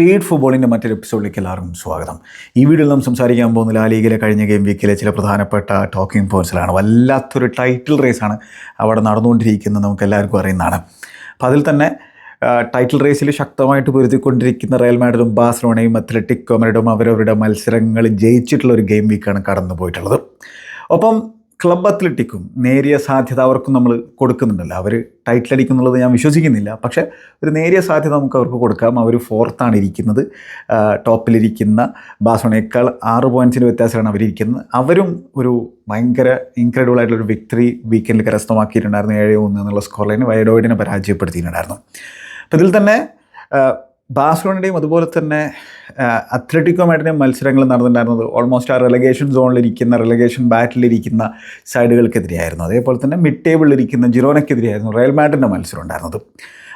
Feed ഫുട്ബോളിന്റെ മറ്റൊരു എപ്പിസോഡിലേക്ക് എല്ലാവർക്കും സ്വാഗതം. ഈ വീഡിയോയിൽ നാം സംസാരിക്കാൻ പോകുന്ന ലാ ലീഗിലെ കഴിഞ്ഞ ഗെയിം വീക്കിലെ ചില പ്രധാനപ്പെട്ട ടോക്കിംഗ് പോയിൻസിലാണ് വല്ലാത്തൊരു ടൈറ്റിൽ റേസാണ് അവിടെ നടന്നുകൊണ്ടിരിക്കുന്നത് നമുക്ക് എല്ലാവർക്കും അറിയുന്നതാണ്. അപ്പോൾ അതിൽ തന്നെ ടൈറ്റിൽ റേസിൽ ശക്തമായിട്ട് പൊരുത്തിക്കൊണ്ടിരിക്കുന്ന റയൽ മാഡ്രിഡും ബാഴ്സലോണയും അത്ലറ്റിക് മെറിഡും അവരവരുടെ മത്സരങ്ങൾ ജയിച്ചിട്ടുള്ള ഒരു ഗെയിം വീക്കാണ് കടന്നു പോയിട്ടുള്ളത് ഒപ്പം ക്ലബ് അത്ലറ്റിക്കും നേരിയ സാധ്യത അവർക്കും നമ്മൾ കൊടുക്കുന്നുണ്ടല്ലോ. അവർ ടൈറ്റിൽ അടിക്കുന്നുള്ളത് ഞാൻ വിശ്വസിക്കുന്നില്ല. പക്ഷേ ഒരു നേരിയ സാധ്യത നമുക്ക് അവർക്ക് കൊടുക്കാം. അവർ ഫോർത്താണ് ഇരിക്കുന്നത്. ടോപ്പിലിരിക്കുന്ന ബാസോണയേക്കാൾ ആറ് പോയിന്റ്സിന്റെ വ്യത്യാസമാണ് അവരിയ്ക്കുന്നത് അവരും ഒരു ഭയങ്കര ഇൻക്രെഡിബിൾ ആയിട്ടുള്ള ഒരു വിക്ടറി വീക്കെൻഡിൽ കരസ്ഥമാക്കിയിട്ടുണ്ടായിരുന്നു. ഏഴ് ഒന്ന് എന്നുള്ള സ്കോർ ലൈന് വയഡോയിഡിനെ പരാജയപ്പെടുത്തിയിട്ടുണ്ടായിരുന്നു. അപ്പോൾ ഇതിൽ തന്നെ ബാഴ്സലോണയുടെയും അതുപോലെ തന്നെ അത്ലറ്റിക്കോ മത്സരങ്ങൾ നടന്നിട്ടുണ്ടായിരുന്നത് ഓൾമോസ്റ്റ് ആ റെലഗേഷൻ സോണിലിരിക്കുന്ന റെലഗേഷൻ ബാറ്റിലിരിക്കുന്ന സൈഡുകൾക്കെതിരെയായിരുന്നു അതേപോലെ തന്നെ മിഡ് ടേബിളിലിരിക്കുന്ന ജിറോനയ്ക്കെതിരെയായിരുന്നു റയൽ മാഡിന്റെ മത്സരം ഉണ്ടായിരുന്നത്.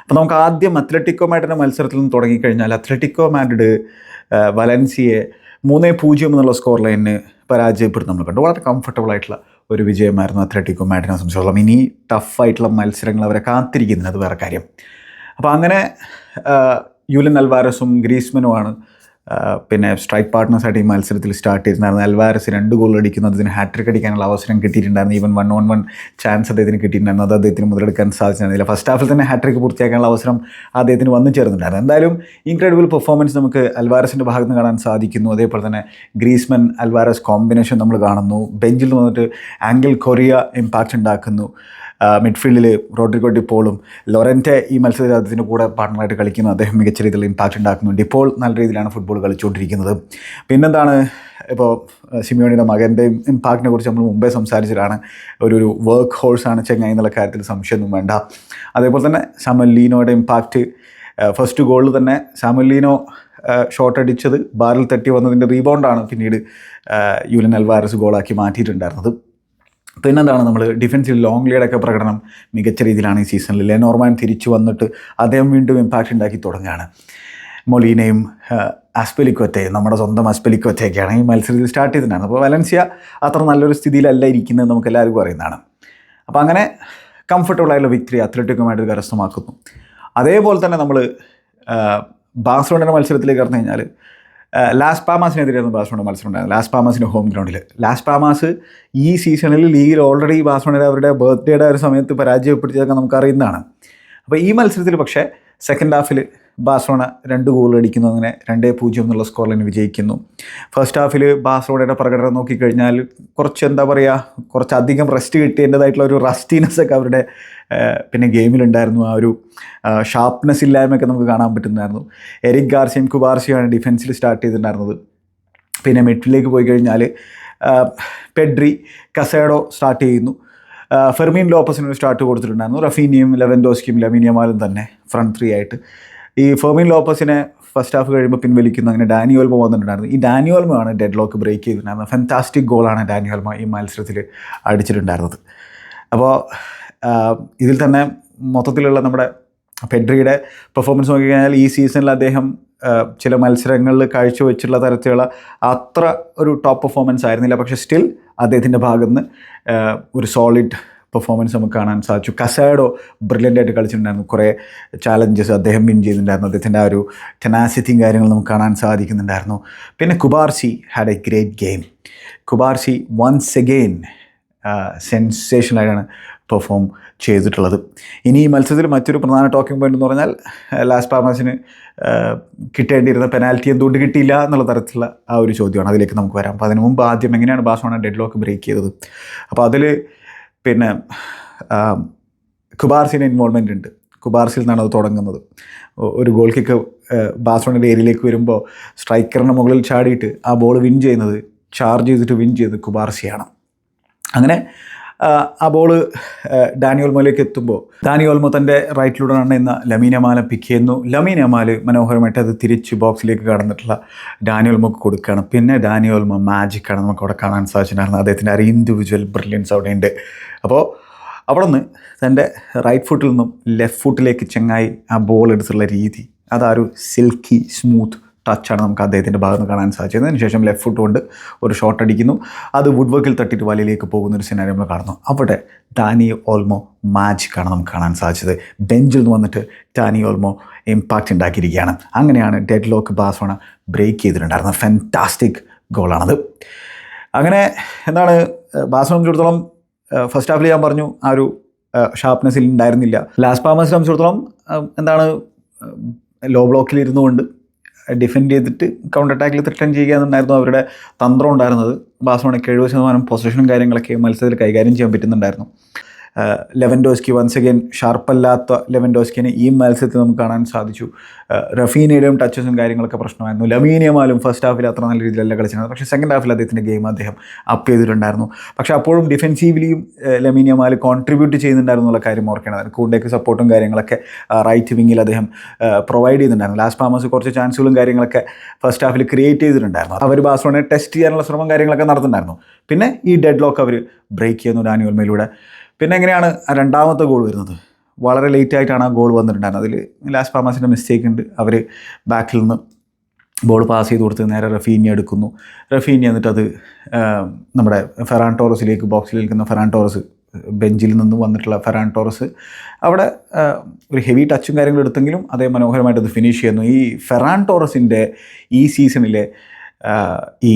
അപ്പോൾ നമുക്ക് ആദ്യം അത്ലറ്റിക്കോ മാഡിന്റെ മത്സരത്തിൽ നിന്ന് തുടങ്ങിക്കഴിഞ്ഞാൽ അത്ലറ്റിക്കോ മാഡിഡ് ആ, വലൻസിയെ മൂന്നേ പൂജ്യം എന്നുള്ള സ്കോർ ലൈനിന് പരാജയപ്പെടുത്തി നമ്മൾ കണ്ടു. വളരെ കംഫർട്ടബിൾ ആയിട്ടുള്ള ഒരു വിജയമായിരുന്നു അത്ലറ്റിക്കോ മാഡിനെ സംബന്ധിച്ചോളം ഇനി ടഫായിട്ടുള്ള മത്സരങ്ങൾ അവരെ കാത്തിരിക്കുന്നത് അത് വേറെ കാര്യം. അപ്പോൾ അങ്ങനെ യുലിൻ അൽവാരസും ഗ്രീസ്മനുമാണ്. പിന്നെ സ്ട്രൈക്ക് പാർട്ട്നേഴ്സായിട്ട് ഈ മത്സരത്തിൽ സ്റ്റാർട്ട് ചെയ്തിട്ടുണ്ടായിരുന്നു അൽവാരസ് രണ്ട് ഗോൾ അടിക്കുന്നു അടിക്കുന്നതിന് ഹാട്രിക് അടിക്കാനുള്ള അവസരം കിട്ടിയിട്ടുണ്ടായിരുന്നു. Even one on one chance അദ്ദേഹത്തിന് കിട്ടിയിട്ടുണ്ടായിരുന്നു. അത് അദ്ദേഹത്തിന് മുതലെടുക്കാൻ സാധിച്ചിട്ടുണ്ടായിരുന്നില്ല ഫസ്റ്റ് ഹാഫിൽ തന്നെ ഹാട്രിക് പൂർത്തിയാക്കാനുള്ള അവസരം അദ്ദേഹത്തിന് വന്നു ചേർന്നിട്ടുണ്ടായിരുന്നു. എന്തായാലും ഇൻക്രെഡിബിൾ പെർഫോമൻസ് നമുക്ക് അൽവാരസിന്റെ ഭാഗത്ത് നിന്ന് കാണാൻ സാധിക്കുന്നു. അതേപോലെ തന്നെ ഗ്രീസ്മൻ അൽവാരസ് കോമ്പിനേഷൻ നമ്മൾ കാണുന്നു. ബെഞ്ചിൽ വന്നിട്ട് ആംഗിൾ കൊറിയ ഇമ്പാക്റ്റ് ഉണ്ടാക്കുന്നു. മിഡ്ഫീൽഡിൽ റോഡ്രിഗോ ഡിപ്പോളും ലൊറന്റെ ഈ മത്സരത്തിന് കൂടെ പാർട്ണറായിട്ട് കളിക്കുന്നു അദ്ദേഹം മികച്ച രീതിയിൽ ഇമ്പാക്റ്റ് ഉണ്ടാക്കുന്നു ഡിപ്പോൾ നല്ല രീതിയിലാണ് ഫുട്ബോൾ കളിച്ചുകൊണ്ടിരിക്കുന്നത്. പിന്നെന്താണ് ഇപ്പോൾ സിമിയോണിയുടെ മകന്റെയും ഇമ്പാക്റ്റിനെ കുറിച്ച് നമ്മൾ മുമ്പേ സംസാരിച്ചതാണ്. ഒരു ഒരു വർക്ക് ഹോഴ്സാണ് ചെങ്ങായി എന്നുള്ള കാര്യത്തിൽ സംശയമൊന്നും വേണ്ട. അതേപോലെ തന്നെ സമല്ലീനോയുടെ ഇമ്പാക്റ്റ് ഫസ്റ്റ് ഗോളിൽ തന്നെ സാമുല്ലീനോ ഷോട്ട് അടിച്ചത് ബാറിൽ തട്ടി വന്നതിന്റെ റീബൗണ്ടാണ് പിന്നീട് യുലിൻ അൽവാരസ് ഗോളാക്കി മാറ്റിയിട്ടുണ്ടായിരുന്നത്. പിന്നെന്താണ് നമ്മൾ ഡിഫൻസിൽ ലോങ് ലീഡൊക്കെ പ്രകടനം മികച്ച രീതിയിലാണ് ഈ സീസണിൽ ലെനോർമാൻ തിരിച്ചു വന്നിട്ട് അദ്ദേഹം വീണ്ടും ഇമ്പാക്റ്റ് ഉണ്ടാക്കി തുടങ്ങുകയാണ്. മൊലീനയും ആസ്പെലിക്കൊറ്റയും നമ്മുടെ സ്വന്തം ആസ്പെലിക്കൊറ്റയൊക്കെയാണ് ഈ മത്സരത്തിൽ സ്റ്റാർട്ട് ചെയ്തിട്ടുണ്ടായിരുന്നത്. അപ്പോൾ വലൻസിയ അത്ര നല്ലൊരു സ്ഥിതിയിലല്ല ഇരിക്കുന്നത് നമുക്ക് എല്ലാവർക്കും അറിയുന്നതാണ്. അപ്പോൾ അങ്ങനെ കംഫർട്ടബിൾ ആയിട്ടുള്ള വിക്ടറി അത്ലറ്റിക്കുമായിട്ട് കരസ്ഥമാക്കുന്നു. അതേപോലെ തന്നെ നമ്മൾ ബാസ്ലോണിന്റെ മത്സരത്തിലേക്ക് കടന്നു കഴിഞ്ഞാൽ ലാസ് പാമാസിനെതിരെയായിരുന്നു ബാഴ്സലോണ മത്സരം ഉണ്ടായത് ലാസ് പാമാസിന്റെ ഹോം ഗ്രൗണ്ടിൽ ലാസ് പാമാസ് ഈ സീസണിൽ ലീഗിൽ ഓൾറെഡി ബാഴ്സലോണയുടെ അവരുടെ ബർത്ത്ഡേയുടെ ഒരു സമയത്ത് പരാജയപ്പെടുത്തിയതൊക്കെ നമുക്കറിയുന്നതാണ്. അപ്പോൾ ഈ മത്സരത്തിൽ പക്ഷേ സെക്കൻഡ് ഹാഫിൽ ബാഴ്സലോണ രണ്ട് ഗോൾ അടിക്കുന്നു. അങ്ങനെ രണ്ടേ പൂജ്യം എന്നുള്ള സ്കോറിൽ വിജയിക്കുന്നു. ഫസ്റ്റ് ഹാഫിൽ ബാഴ്സലോണയുടെ പ്രകടനം നോക്കിക്കഴിഞ്ഞാൽ കുറച്ച് എന്താ പറയുക കുറച്ചധികം റെസ്റ്റ് കിട്ടിയതിന്റെതായിട്ടുള്ള ഒരു റസ്റ്റിനെസ് ഒക്കെ അവരുടെ പിന്നെ ഗെയിമിലുണ്ടായിരുന്നു ആ ഒരു ഷാർപ്നെസ് ഇല്ലായ്മയൊക്കെ നമുക്ക് കാണാൻ പറ്റുന്നുണ്ടായിരുന്നു എരിക് ഗാർസിയും കുബാർസിയുമാണ് ഡിഫൻസിൽ സ്റ്റാർട്ട് ചെയ്തിട്ടുണ്ടായിരുന്നത്. പിന്നെ മിഡിലേക്ക് പോയി കഴിഞ്ഞാൽ പെഡ്രി കസേഡോ സ്റ്റാർട്ട് ചെയ്യുന്നു. ഫെർമീൻ ലോപ്പസിന് ഒരു സ്റ്റാർട്ട് കൊടുത്തിട്ടുണ്ടായിരുന്നു. റഫീനിയും ലെവൻഡോസ്കിയും ലമീനിയമാലും തന്നെ ഫ്രണ്ട് ത്രീ ആയിട്ട്. ഈ ഫെർമീൻ ലോപ്പസിനെ ഫസ്റ്റ് ഹാഫ് കഴിയുമ്പോൾ പിൻവലിക്കുന്നു. അങ്ങനെ ഡാനിയോൽമ വന്നിട്ടുണ്ടായിരുന്നു. ഈ ഡാനിയോൽമയാണ് ഡെഡ് ലോക്ക് ബ്രേക്ക് ചെയ്തിട്ടുണ്ടായിരുന്നത്. ഫെന്റാസ്റ്റിക് ഗോളാണ് ഡാനിയോൽമ ഈ മത്സരത്തിൽ അടിച്ചിട്ടുണ്ടായിരുന്നത്. അപ്പോൾ ഇതിൽ തന്നെ മൊത്തത്തിലുള്ള നമ്മുടെ ഫെഡ്രിയുടെ പെർഫോമൻസ് നോക്കിക്കഴിഞ്ഞാൽ ഈ സീസണിൽ അദ്ദേഹം ചില മത്സരങ്ങളിൽ കാഴ്ചവെച്ചിട്ടുള്ള തരത്തിലുള്ള അത്ര ഒരു ടോപ്പ് പെർഫോമൻസ് ആയിരുന്നില്ല. പക്ഷേ സ്റ്റിൽ അദ്ദേഹത്തിന്റെ ഭാഗത്തുനിന്ന് ഒരു സോളിഡ് പെർഫോമൻസ് നമുക്ക് കാണാൻ സാധിച്ചു. കസാഡോ ബ്രില്യന്റ് ആയിട്ട് കളിച്ചിട്ടുണ്ടായിരുന്നു. കുറേ ചാലഞ്ചസ് അദ്ദേഹം വിൻ ചെയ്തിട്ടുണ്ടായിരുന്നു. അദ്ദേഹത്തിന്റെ ആ ഒരു ടെനാസിറ്റിയും കാര്യങ്ങളും നമുക്ക് കാണാൻ സാധിക്കുന്നുണ്ടായിരുന്നു. പിന്നെ Cubarsi had a great game Cubarsi once again സെൻസേഷനായിട്ടാണ് perform ചെയ്തിട്ടുള്ളത്. ഇനി ഈ മത്സരത്തിൽ മറ്റൊരു പ്രധാന ടോക്കിംഗ് പോയിന്റ് എന്ന് പറഞ്ഞാൽ ലാസ് പാമാസിന് കിട്ടേണ്ടിയിരുന്ന പെനാൽറ്റി എന്തുകൊണ്ട് കിട്ടിയില്ല എന്നുള്ള തരത്തിലുള്ള ആ ഒരു ചോദ്യമാണ്. അതിലേക്ക് നമുക്ക് വരാം. അപ്പോൾ അതിന് മുമ്പ് ആദ്യം എങ്ങനെയാണ് ബാസോണ ഡെഡ് ലോക്ക് ബ്രേക്ക് ചെയ്തത്? അപ്പോൾ അതിൽ പിന്നെ കുബാർസിന്റെ ഇൻവോൾവ്മെന്റ് ഉണ്ട്. കുബാർസിൽ നിന്നാണ് അത് തുടങ്ങുന്നത്. ഒരു ഗോൾ കിക്ക് ബാസോണിന്റെ ഏരിയയിലേക്ക് വരുമ്പോൾ സ്ട്രൈക്കറിന്റെ മുകളിൽ ചാടിയിട്ട് ആ ബോൾ വിൻ ചെയ്യുന്നത് ചാർജ് ചെയ്തിട്ട് വിൻ ചെയ്ത് കുബാർസിയാണ് അങ്ങനെ ആ, ബോൾ ഡാനിയോൽമോയിലേക്ക് എത്തുമ്പോൾ ഡാനിയോൽമോ തന്റെ റൈറ്റിലൂടെ എന്ന ലമീനമാല പിക്ക് ചെയ്യുന്നു. ലമീനമാൽ മനോഹരമായിട്ട് അത് തിരിച്ച് ബോക്സിലേക്ക് കടന്നിട്ടുള്ള ഡാനിയോൽമോക്ക് കൊടുക്കുകയാണ്. പിന്നെ ഡാനിയോൽമോ മാജിക്കാണ് നമുക്ക് അവിടെ കാണാൻ സാധിച്ചിട്ടുണ്ടായിരുന്നത്. അദ്ദേഹത്തിന്റെ ഒരു ഇൻഡിവിജ്വൽ ബ്രില്യൻസ് അവിടെയുണ്ട്. അപ്പോൾ അവിടെ നിന്ന് തന്റെ റൈറ്റ് ഫുട്ടിൽ നിന്നും ലെഫ്റ്റ് ഫുട്ടിലേക്ക് ചെങ്ങായി ആ ബോൾ എടുത്തുള്ള രീതി അതാ ഒരു സിൽക്കി സ്മൂത്ത് ടച്ചാണ് നമുക്ക് അദ്ദേഹത്തിന്റെ ഭാഗത്ത് കാണാൻ സാധിച്ചത്. അതിനുശേഷം ലെഫ്റ്റ് ഫുട്ട് കൊണ്ട് ഒരു ഷോട്ട് അടിക്കുന്നു. അത് വുഡ് വർക്കിൽ തട്ടിയിട്ട് വലയിലേക്ക് പോകുന്ന ഒരു സിനാരി നമ്മൾ കാണുന്നു. അവിടെ ഡാനി ഓൾമോ മാജിക്കാണ് നമുക്ക് കാണാൻ സാധിച്ചത്. ബെഞ്ചിൽ നിന്ന് വന്നിട്ട് ഡാനി ഓൾമോ ഇമ്പാക്റ്റ് ഉണ്ടാക്കിയിരിക്കുകയാണ്. അങ്ങനെയാണ് ഡെഡ് ലോക്ക് ബാസോണ ബ്രേക്ക് ചെയ്തിട്ടുണ്ടായിരുന്നത് ഫെന്റാസ്റ്റിക് ഗോളാണത് അങ്ങനെ എന്താണ് ബാസിനെ സംബന്ധിച്ചിടത്തോളം ഫസ്റ്റ് ഹാഫിൽ ഞാൻ പറഞ്ഞു ആ ഒരു ഷാർപ്നെസ്സിൽ ഉണ്ടായിരുന്നില്ല. ലാസ്റ്റ് പാമസിനെ സംബന്ധിച്ചിടത്തോളം എന്താണ് ലോ ബ്ലോക്കിൽ ഇരുന്നുകൊണ്ട് ഡിഫെൻഡ് ചെയ്തിട്ട് കൗണ്ടർ അറ്റാക്കിൽ ത്രിട്ടൺ ചെയ്യുക എന്നുണ്ടായിരുന്നു അവരുടെ തന്ത്രം ഉണ്ടായിരുന്നത്. ബാസോണയ്ക്ക് എഴുപത് ശതമാനം പൊസിഷനും കാര്യങ്ങളൊക്കെ മത്സരത്തിൽ കൈകാര്യം ചെയ്യാൻ പറ്റുന്നുണ്ടായിരുന്നു. ലെവൻഡോസ്കി വൺസ് അഗൈൻ ഷാർപ്പല്ലാത്ത ലെവൻഡോസ്കിനെ ഈ മത്സരത്തിൽ നമുക്ക് കാണാൻ സാധിച്ചു. റഫീനയുടെയും ടച്ചസും കാര്യങ്ങളൊക്കെ പ്രശ്നമായിരുന്നു. ലമീനിയമാലും ഫസ്റ്റ് ഹാഫിൽ അത്ര നല്ല രീതിയിലല്ല കളിച്ചിരുന്നത്. പക്ഷേ സെക്കൻഡ് ഹാഫിൽ അദ്ദേഹത്തിന്റെ ഗെയിം അദ്ദേഹം അപ്പ് ചെയ്തിട്ടുണ്ടായിരുന്നു. പക്ഷേ അപ്പോഴും ഡിഫെൻസീവ്ലിയും ലമീനിയമാൽ കോൺട്രിബ്യൂട്ട് ചെയ്യുന്നുണ്ടായിരുന്നു എന്നുള്ള കാര്യം ഓർക്കേണ്ടതാണ്. കൂണ്ടേക്ക് സപ്പോർട്ടും കാര്യങ്ങളൊക്കെ റൈറ്റ് വിങ്ങിൽ അദ്ദേഹം പ്രൊവൈഡ് ചെയ്യുന്നുണ്ടായിരുന്നു ലാസ്റ്റ് പാമസ് കുറച്ച് ചാൻസുകളും കാര്യങ്ങളൊക്കെ ഫസ്റ്റ് ഹാഫിൽ ക്രിയേറ്റ് ചെയ്തിട്ടുണ്ടായിരുന്നു. അവർ ബാഴ്സലോണയെ ടെസ്റ്റ് ചെയ്യാനുള്ള ശ്രമം കാര്യങ്ങളൊക്കെ നടത്തുന്നുണ്ടായിരുന്നു പിന്നെ ഈ ഡെഡ് ലോക്ക് അവർ ബ്രേക്ക് ചെയ്യുന്നു ഡാനിയോൽമയിലൂടെ പിന്നെ എങ്ങനെയാണ് രണ്ടാമത്തെ ഗോൾ വരുന്നത്? വളരെ ലേറ്റ് ആയിട്ടാണ് ആ ഗോൾ വന്നിട്ടുണ്ടായിരുന്നത്. അതിൽ ലാസ്റ്റ് പാമാസിന്റെ മിസ്റ്റേക്ക് ഉണ്ട്. അവർ ബാക്കിൽ നിന്ന് ബോൾ പാസ് ചെയ്ത് കൊടുത്ത് നേരെ റഫീനി എടുക്കുന്നു. റഫീനി എന്നിട്ട് അത് നമ്മുടെ ഫെറാൻ ടോറസിലേക്ക് ബോക്സിൽ നിൽക്കുന്ന ഫെറാൻ ടോറസ് ബെഞ്ചിൽ നിന്നും വന്നിട്ടുള്ള ഫെറാൻ ടോറസ് അവിടെ ഒരു ഹെവി ടച്ചും കാര്യങ്ങളും എടുത്തെങ്കിലും അതേ മനോഹരമായിട്ട് അത് ഫിനിഷ് ചെയ്യുന്നു. ഈ ഫെറാൻ ടോറസിന്റെ ഈ സീസണിലെ ഈ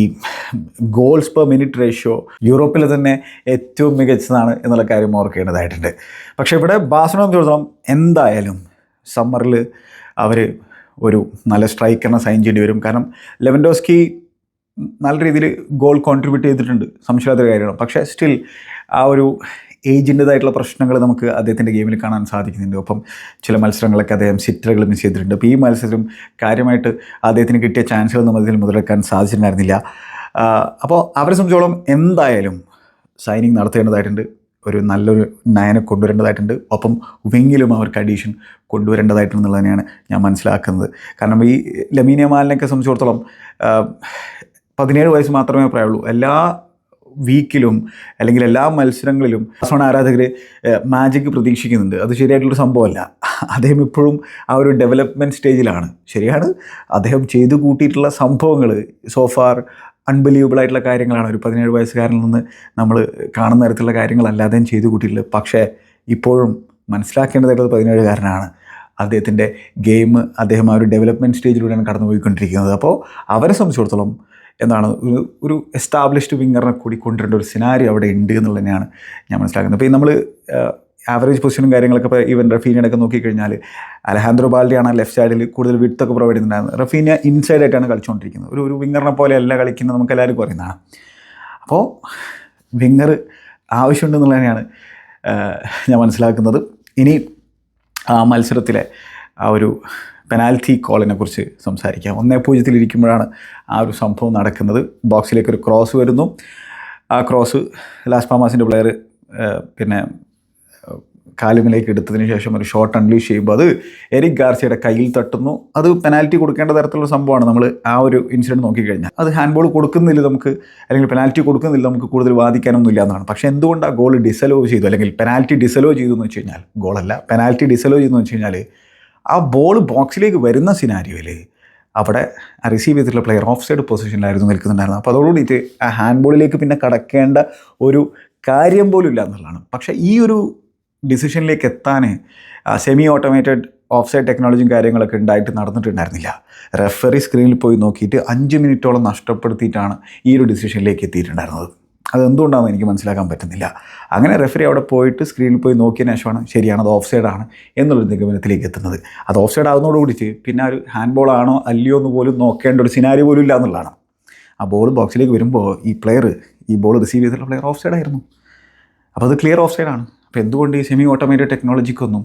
ഗോൾസ് പെർ മിനിറ്റ് റേഷ്യോ യൂറോപ്പിലെ തന്നെ ഏറ്റവും മികച്ചതാണ് എന്നുള്ള കാര്യം ഓർക്കേണ്ടതായിട്ടുണ്ട്. പക്ഷേ ഇവിടെ ബാസണ സംബന്ധിച്ചിടത്തോളം എന്തായാലും സമ്മറിൽ അവർ ഒരു നല്ല സ്ട്രൈക്കറിനെ സൈൻ ചെയ്യേണ്ടി വരും. കാരണം ലെവൻഡോസ്കി നല്ല രീതിയിൽ ഗോൾ കോൺട്രിബ്യൂട്ട് ചെയ്തിട്ടുണ്ട്. സംശയമില്ലാത്തൊരു കാര്യമാണ്. പക്ഷേ സ്റ്റിൽ ആ ഒരു ഏജിന്റെതായിട്ടുള്ള പ്രശ്നങ്ങൾ നമുക്ക് അദ്ദേഹത്തിന്റെ ഗെയിമിൽ കാണാൻ സാധിക്കുന്നുണ്ട്. ഒപ്പം ചില മത്സരങ്ങളൊക്കെ അദ്ദേഹം സിറ്ററുകൾ മിസ് ചെയ്തിട്ടുണ്ട്. അപ്പോൾ ഈ മത്സരം കാര്യമായിട്ട് അദ്ദേഹത്തിന് കിട്ടിയ ചാൻസുകളൊന്നും അതിൽ മുതലെടുക്കാൻ സാധിച്ചിട്ടുണ്ടായിരുന്നില്ല. അപ്പോൾ അവരെ സംബന്ധിച്ചോളം എന്തായാലും സൈനിങ് നടത്തേണ്ടതായിട്ടുണ്ട്. ഒരു നല്ലൊരു നയനെ കൊണ്ടുവരേണ്ടതായിട്ടുണ്ട്. ഒപ്പം വിങ്ങിലും അവർക്ക് അഡീഷൻ കൊണ്ടുവരേണ്ടതായിട്ടുണ്ടെന്നുള്ളത് തന്നെയാണ് ഞാൻ മനസ്സിലാക്കുന്നത്. കാരണം ഈ ലമീനിയ മാലിനെയൊക്കെ സംബന്ധിച്ചിടത്തോളം പതിനേഴ് വയസ്സ് മാത്രമേ പ്രായമുള്ളൂ. എല്ലാ വീക്കിലും അല്ലെങ്കിൽ എല്ലാ മത്സരങ്ങളിലും ബാഴ്സലോണ ആരാധകർ മാജിക് പ്രതീക്ഷിക്കുന്നുണ്ട്. അത് ശരിയായിട്ടുള്ളൊരു സംഭവമല്ല. അദ്ദേഹം ഇപ്പോഴും ആ ഒരു ഡെവലപ്മെന്റ് സ്റ്റേജിലാണ് ശരിയാണ്. അദ്ദേഹം ചെയ്തു കൂട്ടിയിട്ടുള്ള സംഭവങ്ങൾ സോഫാർ അൺബിലീവബിൾ ആയിട്ടുള്ള കാര്യങ്ങളാണ്. ഒരു പതിനേഴ് വയസ്സുകാരനിൽ നിന്ന് നമ്മൾ കാണുന്ന തരത്തിലുള്ള കാര്യങ്ങളല്ല അദ്ദേഹം ചെയ്തു കൂട്ടിയിട്ടുള്ളത്. പക്ഷേ ഇപ്പോഴും മനസ്സിലാക്കേണ്ടതായിട്ടുള്ളത് പതിനേഴുകാരനാണ്. അദ്ദേഹത്തിന്റെ ഗെയിം അദ്ദേഹം ആ ഒരു ഡെവലപ്മെന്റ് സ്റ്റേജിലൂടെയാണ് കടന്നുപോയിക്കൊണ്ടിരിക്കുന്നത്. അപ്പോൾ അവരെ സംബന്ധിച്ചിടത്തോളം എന്താണ് ഒരു ഒരു എസ്റ്റാബ്ലിഷ്ഡ് വിങ്ങറിനെ കൂടി കൊണ്ടുവരേണ്ട ഒരു സിനാരി അവിടെ ഉണ്ട് എന്നുള്ളത് തന്നെയാണ് ഞാൻ മനസ്സിലാക്കുന്നത്. അപ്പോൾ ഈ നമ്മൾ ആവറേജ് പൊസിഷനും കാര്യങ്ങളൊക്കെ ഇപ്പോൾ ഈവൻ റഫീനിയുടെ ഒക്കെ നോക്കിക്കഴിഞ്ഞാൽ അലഹാന്ദ്രോ ബാൽഡിയാണ് ലെഫ്റ്റ് സൈഡിൽ കൂടുതൽ വിട്ടൊക്കെ പ്രൊവൈഡ് ചെയ്യുന്നുണ്ടായിരുന്നത്. റഫീനിയ ഇൻസൈഡ് ആയിട്ടാണ് കളിച്ചുകൊണ്ടിരിക്കുന്നത്. ഒരു ഒരു വിങ്ങറിനെ പോലെയല്ല കളിക്കുന്നത് നമുക്ക് എല്ലാവരും അറിയുന്നതാണ്. അപ്പോൾ വിങ്ങർ ആവശ്യമുണ്ടെന്നുള്ളത് തന്നെയാണ് ഞാൻ മനസ്സിലാക്കുന്നത്. ഇനി ആ മത്സരത്തിലെ ആ ഒരു പെനാൽറ്റി കോളിനെ കുറിച്ച് സംസാരിക്കാം. ഒന്നേ പൂജ്യത്തിലിരിക്കുമ്പോഴാണ് ആ ഒരു സംഭവം നടക്കുന്നത്. ബോക്സിലേക്ക് ഒരു ക്രോസ് വരുന്നു. ആ ക്രോസ് ലാസ് പാമാസിന്റെ പ്ലെയർ പിന്നെ കാലുമിലേക്ക് എടുത്തതിന് ശേഷം ഒരു ഷോട്ട് അൺലീഷ് ചെയ്യുമ്പോൾ അത് എരിക് ഗാർസിയുടെ കയ്യിൽ തട്ടുന്നു. അത് പെനാൽറ്റി കൊടുക്കേണ്ട തരത്തിലുള്ള സംഭവമാണ്. നമ്മൾ ആ ഒരു ഇൻസിഡന്റ് നോക്കിക്കഴിഞ്ഞാൽ. അത് ഹാൻഡ്ബോൾ കൊടുക്കുന്നില്ല നമുക്ക് അല്ലെങ്കിൽ പെനാൽറ്റി കൊടുക്കുന്നില്ല നമുക്ക് കൂടുതൽ വാദിക്കാനൊന്നുമില്ല എന്നാണ്. പക്ഷേ എന്തുകൊണ്ട് ആ ഗോൾ ഡിസലോ ചെയ്തു? അല്ലെങ്കിൽ പെനാൽറ്റി ഡിസലോ ചെയ്തു എന്ന് വെച്ച് കഴിഞ്ഞാൽ ഗോളല്ല പെനാൽറ്റി ഡിസലോ ചെയ്തു എന്ന് വെച്ച് കഴിഞ്ഞാൽ ആ ബോൾ ബോക്സിലേക്ക് വരുന്ന സിനാരിയോയിൽ അവിടെ റിസീവ് ചെയ്തിട്ടുള്ള പ്ലെയർ ഓഫ് സൈഡ് പൊസിഷനിലായിരുന്നു നിൽക്കുന്നുണ്ടായിരുന്നത് അപ്പോൾ അതോടുകൂടിയിട്ട് ആ ഹാൻഡ് ബോളിലേക്ക് പിന്നെ കടക്കേണ്ട ഒരു കാര്യം പോലും ഇല്ല എന്നുള്ളതാണ്. പക്ഷേ ഈ ഒരു ഡിസിഷനിലേക്ക് എത്താൻ സെമി ഓട്ടോമേറ്റഡ് ഓഫ് സൈഡ് ടെക്നോളജിയും കാര്യങ്ങളൊക്കെ ഉണ്ടായിട്ട് നടന്നിട്ടുണ്ടായിരുന്നില്ല. റെഫറി സ്ക്രീനിൽ പോയി നോക്കിയിട്ട് അഞ്ച് മിനിറ്റോളം നഷ്ടപ്പെടുത്തിയിട്ടാണ് ഈ ഒരു ഡിസിഷനിലേക്ക് എത്തിയിട്ടുണ്ടായിരുന്നത്. അതെന്തുകൊണ്ടാണെന്ന് എനിക്ക് മനസ്സിലാക്കാൻ പറ്റുന്നില്ല. അങ്ങനെ റെഫറി അവിടെ പോയിട്ട് സ്ക്രീനിൽ പോയി നോക്കിയ ശേഷമാണ് ശരിയാണ് അത് ഓഫ് സൈഡാണ് എന്നുള്ളൊരു നിഗമനത്തിലേക്ക് എത്തുന്നത്. അത് ഓഫ് സൈഡ് ആകുന്നതോടുകൂടി പിന്നെ ഒരു ഹാൻഡ് ബോൾ ആണോ അല്ലയോ എന്ന് പോലും നോക്കേണ്ട ഒരു സിനാരി പോലും ഇല്ല എന്നുള്ളതാണ്. ആ ബോൾ ബോക്സിലേക്ക് വരുമ്പോൾ ഈ പ്ലെയർ ഈ ബോൾ റിസീവ് ചെയ്തിട്ടുള്ള പ്ലെയർ ഓഫ് സൈഡായിരുന്നു അപ്പോൾ അത് ക്ലിയർ ഓഫ് സൈഡാണ് അപ്പോൾ എന്തുകൊണ്ട് ഈ സെമി ഓട്ടോമേറ്റഡ് ടെക്നോളജിക്കൊന്നും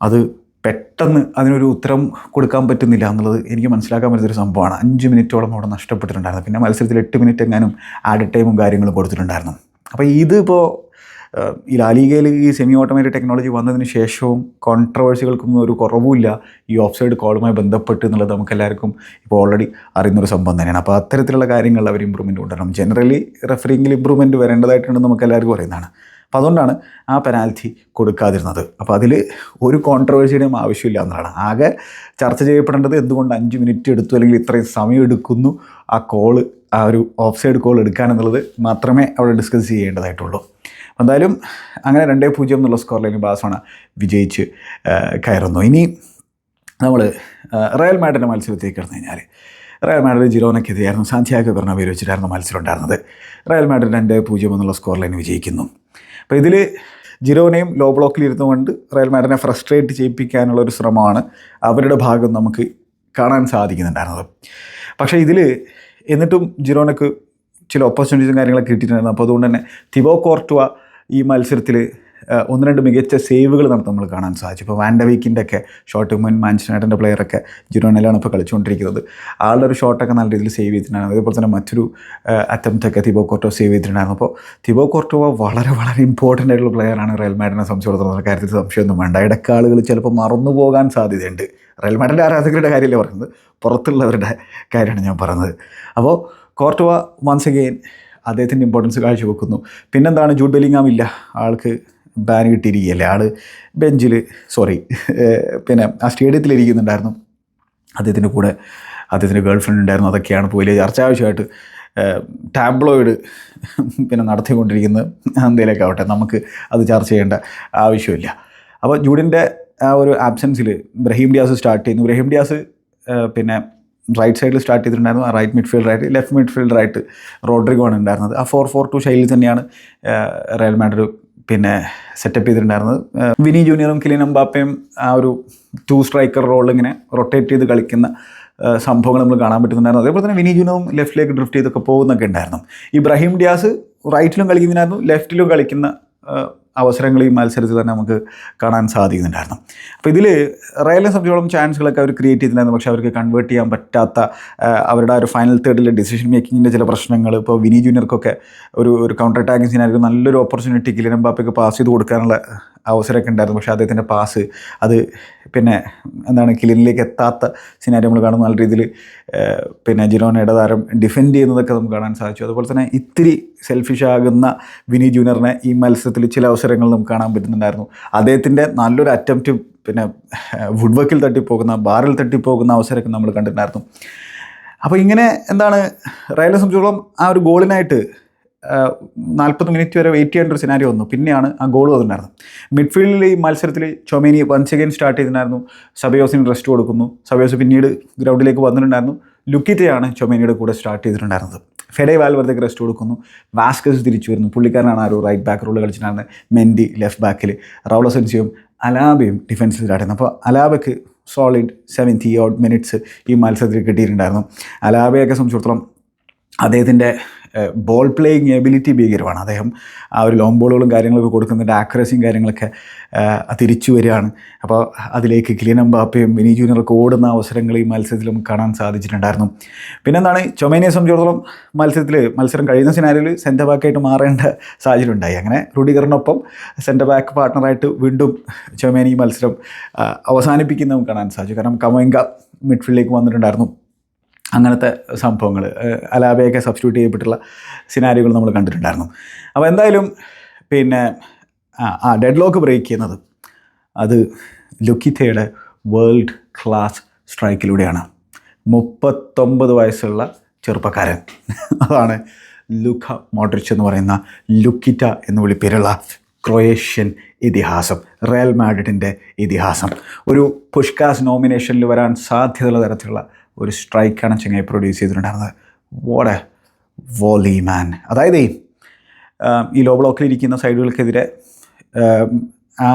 അത് പെട്ടെന്ന് അതിനൊരു ഉത്തരം കൊടുക്കാൻ പറ്റുന്നില്ല എന്നുള്ളത് എനിക്ക് മനസ്സിലാക്കാൻ പറ്റുന്നൊരു സംഭവമാണ്. അഞ്ച് മിനിറ്റോളം അവിടെ നഷ്ടപ്പെട്ടിട്ടുണ്ടായിരുന്നു. പിന്നെ മത്സരത്തിൽ എട്ട് മിനിറ്റ് എങ്ങാനും ആഡ് ടൈമും കാര്യങ്ങളും കൊടുത്തിട്ടുണ്ടായിരുന്നു. അപ്പോൾ ഇതിപ്പോൾ ഈ ലാലിഗയിൽ ഈ സെമി ഓട്ടോമാറ്റിക് ടെക്നോളജി വന്നതിന് ശേഷവും കോൺട്രവേഴ്സികൾക്കൊന്നും ഒരു കുറവുമില്ല. ഈ ഓഫ് സൈഡ് കോളുമായി ബന്ധപ്പെട്ട് എന്നുള്ളത് നമുക്ക് എല്ലാവർക്കും ഇപ്പോൾ ഓൾറെഡി അറിയുന്നൊരു സംഭവം തന്നെയാണ്. അപ്പോൾ അത്തരത്തിലുള്ള കാര്യങ്ങളിൽ അവർ ഇമ്പ്രൂവ്മെന്റ് കൊണ്ടുവരണം. ജനറലി റെഫറിങ്ങിൽ ഇമ്പ്രൂവ്മെന്റ് വരേണ്ടതായിട്ടുണ്ടെന്ന് നമുക്ക് എല്ലാവർക്കും അറിയുന്നതാണ്. അപ്പോൾ അതുകൊണ്ടാണ് ആ പെനാൽറ്റി കൊടുക്കാതിരുന്നത്. അപ്പോൾ അതിൽ ഒരു കോൺട്രവേഴ്സിയുടെയും ആവശ്യമില്ല എന്നതാണ് ആകെ ചർച്ച ചെയ്യപ്പെടേണ്ടത് എന്തുകൊണ്ട് അഞ്ച് മിനിറ്റ് എടുത്തു അല്ലെങ്കിൽ ഇത്രയും സമയം എടുക്കുന്നു ആ കോൾ ആ ഒരു ഓഫ് സൈഡ് കോൾ എടുക്കാനെന്നുള്ളത് മാത്രമേ അവിടെ ഡിസ്കസ് ചെയ്യേണ്ടതായിട്ടുള്ളൂ. എന്തായാലും അങ്ങനെ രണ്ടേ പൂജ്യം എന്നുള്ള സ്കോർ ബാഴ്സലോണ വിജയിച്ച് കയറുന്നു. ഇനി നമ്മൾ റയൽ മാഡിന്റെ മത്സരത്തിലേക്ക് കിടന്നു കഴിഞ്ഞാൽ റയൽ മാഡ്രിഡ് ജിറോനയ്ക്കെതിരെയായിരുന്നു സാന്ത്യാഗോ ബെർണബേയിൽ വെച്ചിട്ടായിരുന്നു മത്സരം ഉണ്ടായിരുന്നത് റയൽ മാഡ്രിഡ് രണ്ട് പൂജ്യം എന്നുള്ള സ്കോർ ലൈൻ വിജയിക്കുന്നു. അപ്പോൾ ഇതിൽ ജിറോനെയും ലോ ബ്ലോക്കിൽ ഇരുന്നുകൊണ്ട് റയൽ മാഡ്രിനെ ഫ്രസ്ട്രേറ്റ് ചെയ്യിപ്പിക്കാനുള്ള ഒരു ശ്രമമാണ് അവരുടെ ഭാഗം നമുക്ക് കാണാൻ സാധിക്കുന്നുണ്ടായിരുന്നത്. പക്ഷേ ഇതിൽ എന്നിട്ടും ജിറോനക്ക് ചില ഓപ്പർച്യൂണിറ്റീസും കാര്യങ്ങളൊക്കെ കിട്ടിയിട്ടുണ്ടായിരുന്നു. അപ്പോൾ അതുകൊണ്ട് തന്നെ തിബോ കോർട്ടുവ ഈ മത്സരത്തിൽ ഒന്ന് രണ്ട് മികച്ച സേവുകൾ നമ്മൾ കാണാൻ സാധിച്ചു. ഇപ്പോൾ വാൻഡവീക്കിന്റെ ഒക്കെ ഷോട്ട് മുൻ യുണൈറ്റഡിന്റെ പ്ലെയറൊക്കെ ജിറോണയിലാണ് ഇപ്പോൾ കളിച്ചുകൊണ്ടിരിക്കുന്നത്. ആളുടെ ഒരു ഷോട്ടൊക്കെ നല്ല രീതിയിൽ സേവ് ചെയ്തിട്ടുണ്ടായിരുന്നു. അതേപോലെ തന്നെ മറ്റൊരു അറ്റംപ്റ്റ് ഒക്കെ തിബോ കോർട്ടോ സേവ് ചെയ്തിട്ടുണ്ടായിരുന്നു. അപ്പോൾ തിബോ കോർട്ടോ വളരെ വളരെ ഇമ്പോർട്ടന്റ് ആയിട്ടുള്ള പ്ലെയറാണ് റയൽ മാഡിനെ സംബന്ധിച്ചിടത്തോളം. കാര്യത്തിൽ സംശയമൊന്നും വേണ്ട. ഇടയ്ക്ക് ആളുകൾ ചിലപ്പോൾ മറന്നു പോകാൻ സാധ്യതയുണ്ട്. റയൽ മാഡിന്റെ ആരാധകരുടെ കാര്യമല്ലേ പറയുന്നത്? പുറത്തുള്ളവരുടെ കാര്യമാണ് ഞാൻ പറയുന്നത്. അപ്പോൾ കോർട്ടുവ വൺസ് അഗെയിൻ അദ്ദേഹത്തിന്റെ ഇമ്പോർട്ടൻസ് കാഴ്ചവെക്കുന്നു. പിന്നെന്താണ്? ജൂഡ് ബെലിങ്ങാം ഇല്ല ആൾക്ക് ബാൻ കിട്ടിയിരിക്കുകയല്ലേ? ആൾ ബെഞ്ചിൽ സോറി പിന്നെ ആ സ്റ്റേഡിയത്തിൽ ഇരിക്കുന്നുണ്ടായിരുന്നു. അദ്ദേഹത്തിന്റെ കൂടെ അദ്ദേഹത്തിന്റെ ഗേൾ ഫ്രണ്ട് ഉണ്ടായിരുന്നു. അതൊക്കെയാണ് ഇപ്പോൾ വലിയ ചർച്ചാവശ്യമായിട്ട് ടാബ്ലോയിഡ് പിന്നെ നടത്തിക്കൊണ്ടിരിക്കുന്നത്. എന്തെങ്കിലുമൊക്കെ ആവട്ടെ നമുക്ക് അത് ചർച്ച ചെയ്യേണ്ട ആവശ്യമില്ല. അപ്പോൾ ജൂഡിന്റെ ആ ഒരു ആബ്സെൻസിൽ ബ്രഹീം ഡിയാസ് സ്റ്റാർട്ട് ചെയ്യുന്നു. ബ്രഹീം ഡിയാസ് പിന്നെ റൈറ്റ് സൈഡിൽ സ്റ്റാർട്ട് ചെയ്തിട്ടുണ്ടായിരുന്നു. റൈറ്റ് മിഡ്ഫീൽഡറായിട്ട് ലെഫ്റ്റ് റൈറ്റ് റോഡ്രിഗോ ആണ് ഉണ്ടായിരുന്നത്. ആ ഫോർ ഫോർ ടു ശൈലിയിൽ തന്നെയാണ് റയൽ മാഡ്രിഡ് പിന്നെ സെറ്റപ്പ് ചെയ്തിട്ടുണ്ടായിരുന്നത്. വിനി ജൂനിയറും കിലിൻ എംബാപ്പയും ആ ഒരു ടു സ്ട്രൈക്കർ റോൾ ഇങ്ങനെ റൊട്ടേറ്റ് ചെയ്ത് കളിക്കുന്ന സംഭവങ്ങൾ നമ്മൾ കാണാൻ പറ്റുന്നുണ്ടായിരുന്നു. അതേപോലെ തന്നെ വിനി ജൂനിയറും ലെഫ്റ്റിലേക്ക് ഡ്രിഫ്റ്റ് ചെയ്തൊക്കെ പോകുന്നൊക്കെ ഉണ്ടായിരുന്നു. ഇബ്രാഹിം ഡിയാസ് റൈറ്റിലും കളിക്കുന്നതിനായിരുന്നു ലെഫ്റ്റിലും കളിക്കുന്ന അവസരങ്ങൾ ഈ മത്സരത്തിൽ തന്നെ നമുക്ക് കാണാൻ സാധിക്കുന്നുണ്ടായിരുന്നു. അപ്പോൾ ഇതിൽ റയലിനെ സംബന്ധിച്ചോളം ചാൻസുകളൊക്കെ അവർ ക്രിയേറ്റ് ചെയ്തിട്ടുണ്ടായിരുന്നു. പക്ഷേ അവർക്ക് കൺവേർട്ട് ചെയ്യാൻ പറ്റാത്ത അവരുടെ ഒരു ഫൈനൽ തേർഡിലെ ഡിസിഷൻ മേക്കിങ്ങിന്റെ ചില പ്രശ്നങ്ങൾ ഇപ്പോൾ വിനി ജൂനിയർക്കൊക്കെ ഒരു ഒരു കൗണ്ടർ അറ്റാക്കിങ് സീനായിരിക്കും നല്ലൊരു ഓപ്പർച്യൂണിറ്റി എംബാപ്പയ്ക്ക് പാസ് ചെയ്ത് കൊടുക്കാനുള്ള അവസരമൊക്കെ ഉണ്ടായിരുന്നു. പക്ഷേ അദ്ദേഹത്തിന്റെ പാസ് അത് പിന്നെ എന്താണ് കിലിനിലേക്ക് എത്താത്ത സിനാരി നമ്മൾ കാണുന്ന. നല്ല രീതിയിൽ പിന്നെ ജിറോനയുടെ താരം ഡിഫെൻഡ് ചെയ്യുന്നതൊക്കെ നമുക്ക് കാണാൻ സാധിച്ചു. അതുപോലെ തന്നെ ഇത്തിരി സെൽഫിഷ് ആകുന്ന വിനി ജൂനിയറിനെ ഈ മത്സരത്തിൽ ചില അവസരങ്ങൾ നമുക്ക് കാണാൻ പറ്റുന്നുണ്ടായിരുന്നു. അദ്ദേഹത്തിന്റെ നല്ലൊരു അറ്റംപ്റ്റ് പിന്നെ വുഡ് വർക്കിൽ തട്ടിപ്പോകുന്ന ബാറിൽ തട്ടിപ്പോകുന്ന അവസരമൊക്കെ നമ്മൾ കണ്ടിട്ടുണ്ടായിരുന്നു. അപ്പോൾ ഇങ്ങനെ എന്താണ് റയലിനെ സംബന്ധിച്ചോളം ആ ഒരു ഗോളിനായിട്ട് നാൽപ്പത് മിനിറ്റ് വരെ വെയിറ്റ് ചെയ്യേണ്ട ഒരു സിനാരി വന്നു. പിന്നെയാണ് ആ ഗോൾ വന്നിട്ടുണ്ടായിരുന്നത്. മിഡ്ഫീൽഡിൽ ഈ മത്സരത്തിൽ ചൊമേനി വൺസ് അഗൈൻ സ്റ്റാർട്ട് ചെയ്തിട്ടുണ്ടായിരുന്നു. സബയോസിന് റെസ്റ്റ് കൊടുക്കുന്നു. സബയോസ് പിന്നീട് ഗ്രൗണ്ടിലേക്ക് വന്നിട്ടുണ്ടായിരുന്നു. ലുക്കിറ്റയാണ് ചൊമേനിയുടെ കൂടെ സ്റ്റാർട്ട് ചെയ്തിട്ടുണ്ടായിരുന്നത്. ഫെഡേ വാൽവർദ്ധക്ക് റെസ്റ്റ് കൊടുക്കുന്നു. വാസ്കസ് തിരിച്ചു വരുന്നു പുള്ളിക്കാരനാണ് ആ ഒരു റൈറ്റ് ബാക്ക് റോൾ കളിച്ചിട്ടുണ്ടായിരുന്നത് മെൻഡി ലെഫ്റ്റ് ബാക്കിൽ റൗളസെൻസിയും അലാബയും ഡിഫൻസിൽ സ്റ്റാർട്ട് അപ്പോൾ അലാബയ്ക്ക് സോളിഡ് സെവന്റി ഓഡ് മിനിറ്റ്സ് ഈ മത്സരത്തിൽ കിട്ടിയിട്ടുണ്ടായിരുന്നു. അലാബയൊക്കെ സംബന്ധിച്ചിടത്തോളം അദ്ദേഹത്തിന്റെ ബോൾ പ്ലേയിങ് എബിലിറ്റി ഭീകരമാണ്. അദ്ദേഹം ആ ഒരു ലോങ് ബോളുകളും കാര്യങ്ങളൊക്കെ കൊടുക്കുന്നതിന്റെ ആക്യുറസിയും കാര്യങ്ങളൊക്കെ തിരിച്ചു വരികയാണ്. അപ്പോൾ അതിലേക്ക് കിലിയൻ എംബാപ്പയും വിനി ജൂനിയറൊക്കെ ഓടുന്ന അവസരങ്ങൾ ഈ മത്സരത്തിൽ നമുക്ക് കാണാൻ സാധിച്ചിട്ടുണ്ടായിരുന്നു. പിന്നെന്താണ് ചൊമേനിയെ സംബന്ധിച്ചിടത്തോളം മത്സരത്തിൽ മത്സരം കഴിയുന്ന സിനാരിയിൽ സെന്റർ ബാക്കായിട്ട് മാറേണ്ട സാഹചര്യം ഉണ്ടായി അങ്ങനെ റുഡിഗറിനൊപ്പം സെന്റർ ബാക്ക് പാർട്ട്ണറായിട്ട് വീണ്ടും ചൊമേനി മത്സരം അവസാനിപ്പിക്കുന്നതും കാണാൻ സാധിച്ചു. കാരണം കമോയിങ്ക മിഡ്ഫീൽഡിലേക്ക് വന്നിട്ടുണ്ടായിരുന്നു. അങ്ങനത്തെ സംഭവങ്ങൾ അലാബയൊക്കെ സബ്സ്റ്റിറ്റ്യൂട്ട് ചെയ്യപ്പെട്ടുള്ള സിനാരികൾ നമ്മൾ കണ്ടിട്ടുണ്ടായിരുന്നു. അപ്പോൾ എന്തായാലും പിന്നെ ആ ഡെഡ് ലോക്ക് ബ്രേക്ക് ചെയ്യുന്നത് അത് ലുക്കിത്തയുടെ വേൾഡ് ക്ലാസ് സ്ട്രൈക്കിലൂടെയാണ് മുപ്പത്തൊമ്പത് വയസ്സുള്ള ചെറുപ്പക്കാരൻ. അതാണ് ലുഖ മോഡ്രിച്ച് എന്ന് പറയുന്ന ലുക്കിറ്റ എന്ന് വിളിപ്പേരുള്ള ക്രൊയേഷ്യൻ ഇതിഹാസം റയൽ മാഡ്രിഡിന്റെ ഇതിഹാസം. ഒരു പുഷ്കാസ് നോമിനേഷനിൽ വരാൻ സാധ്യതയുള്ള തരത്തിലുള്ള ഒരു സ്ട്രൈക്കാണ് ചെങ്ങായി പ്രൊഡ്യൂസ് ചെയ്തിട്ടുണ്ടായിരുന്നത്. വോടെ വോലി മാൻ അതായത് ഈ ലോ ബ്ലോക്കിൽ ഇരിക്കുന്ന സൈഡുകൾക്കെതിരെ ആ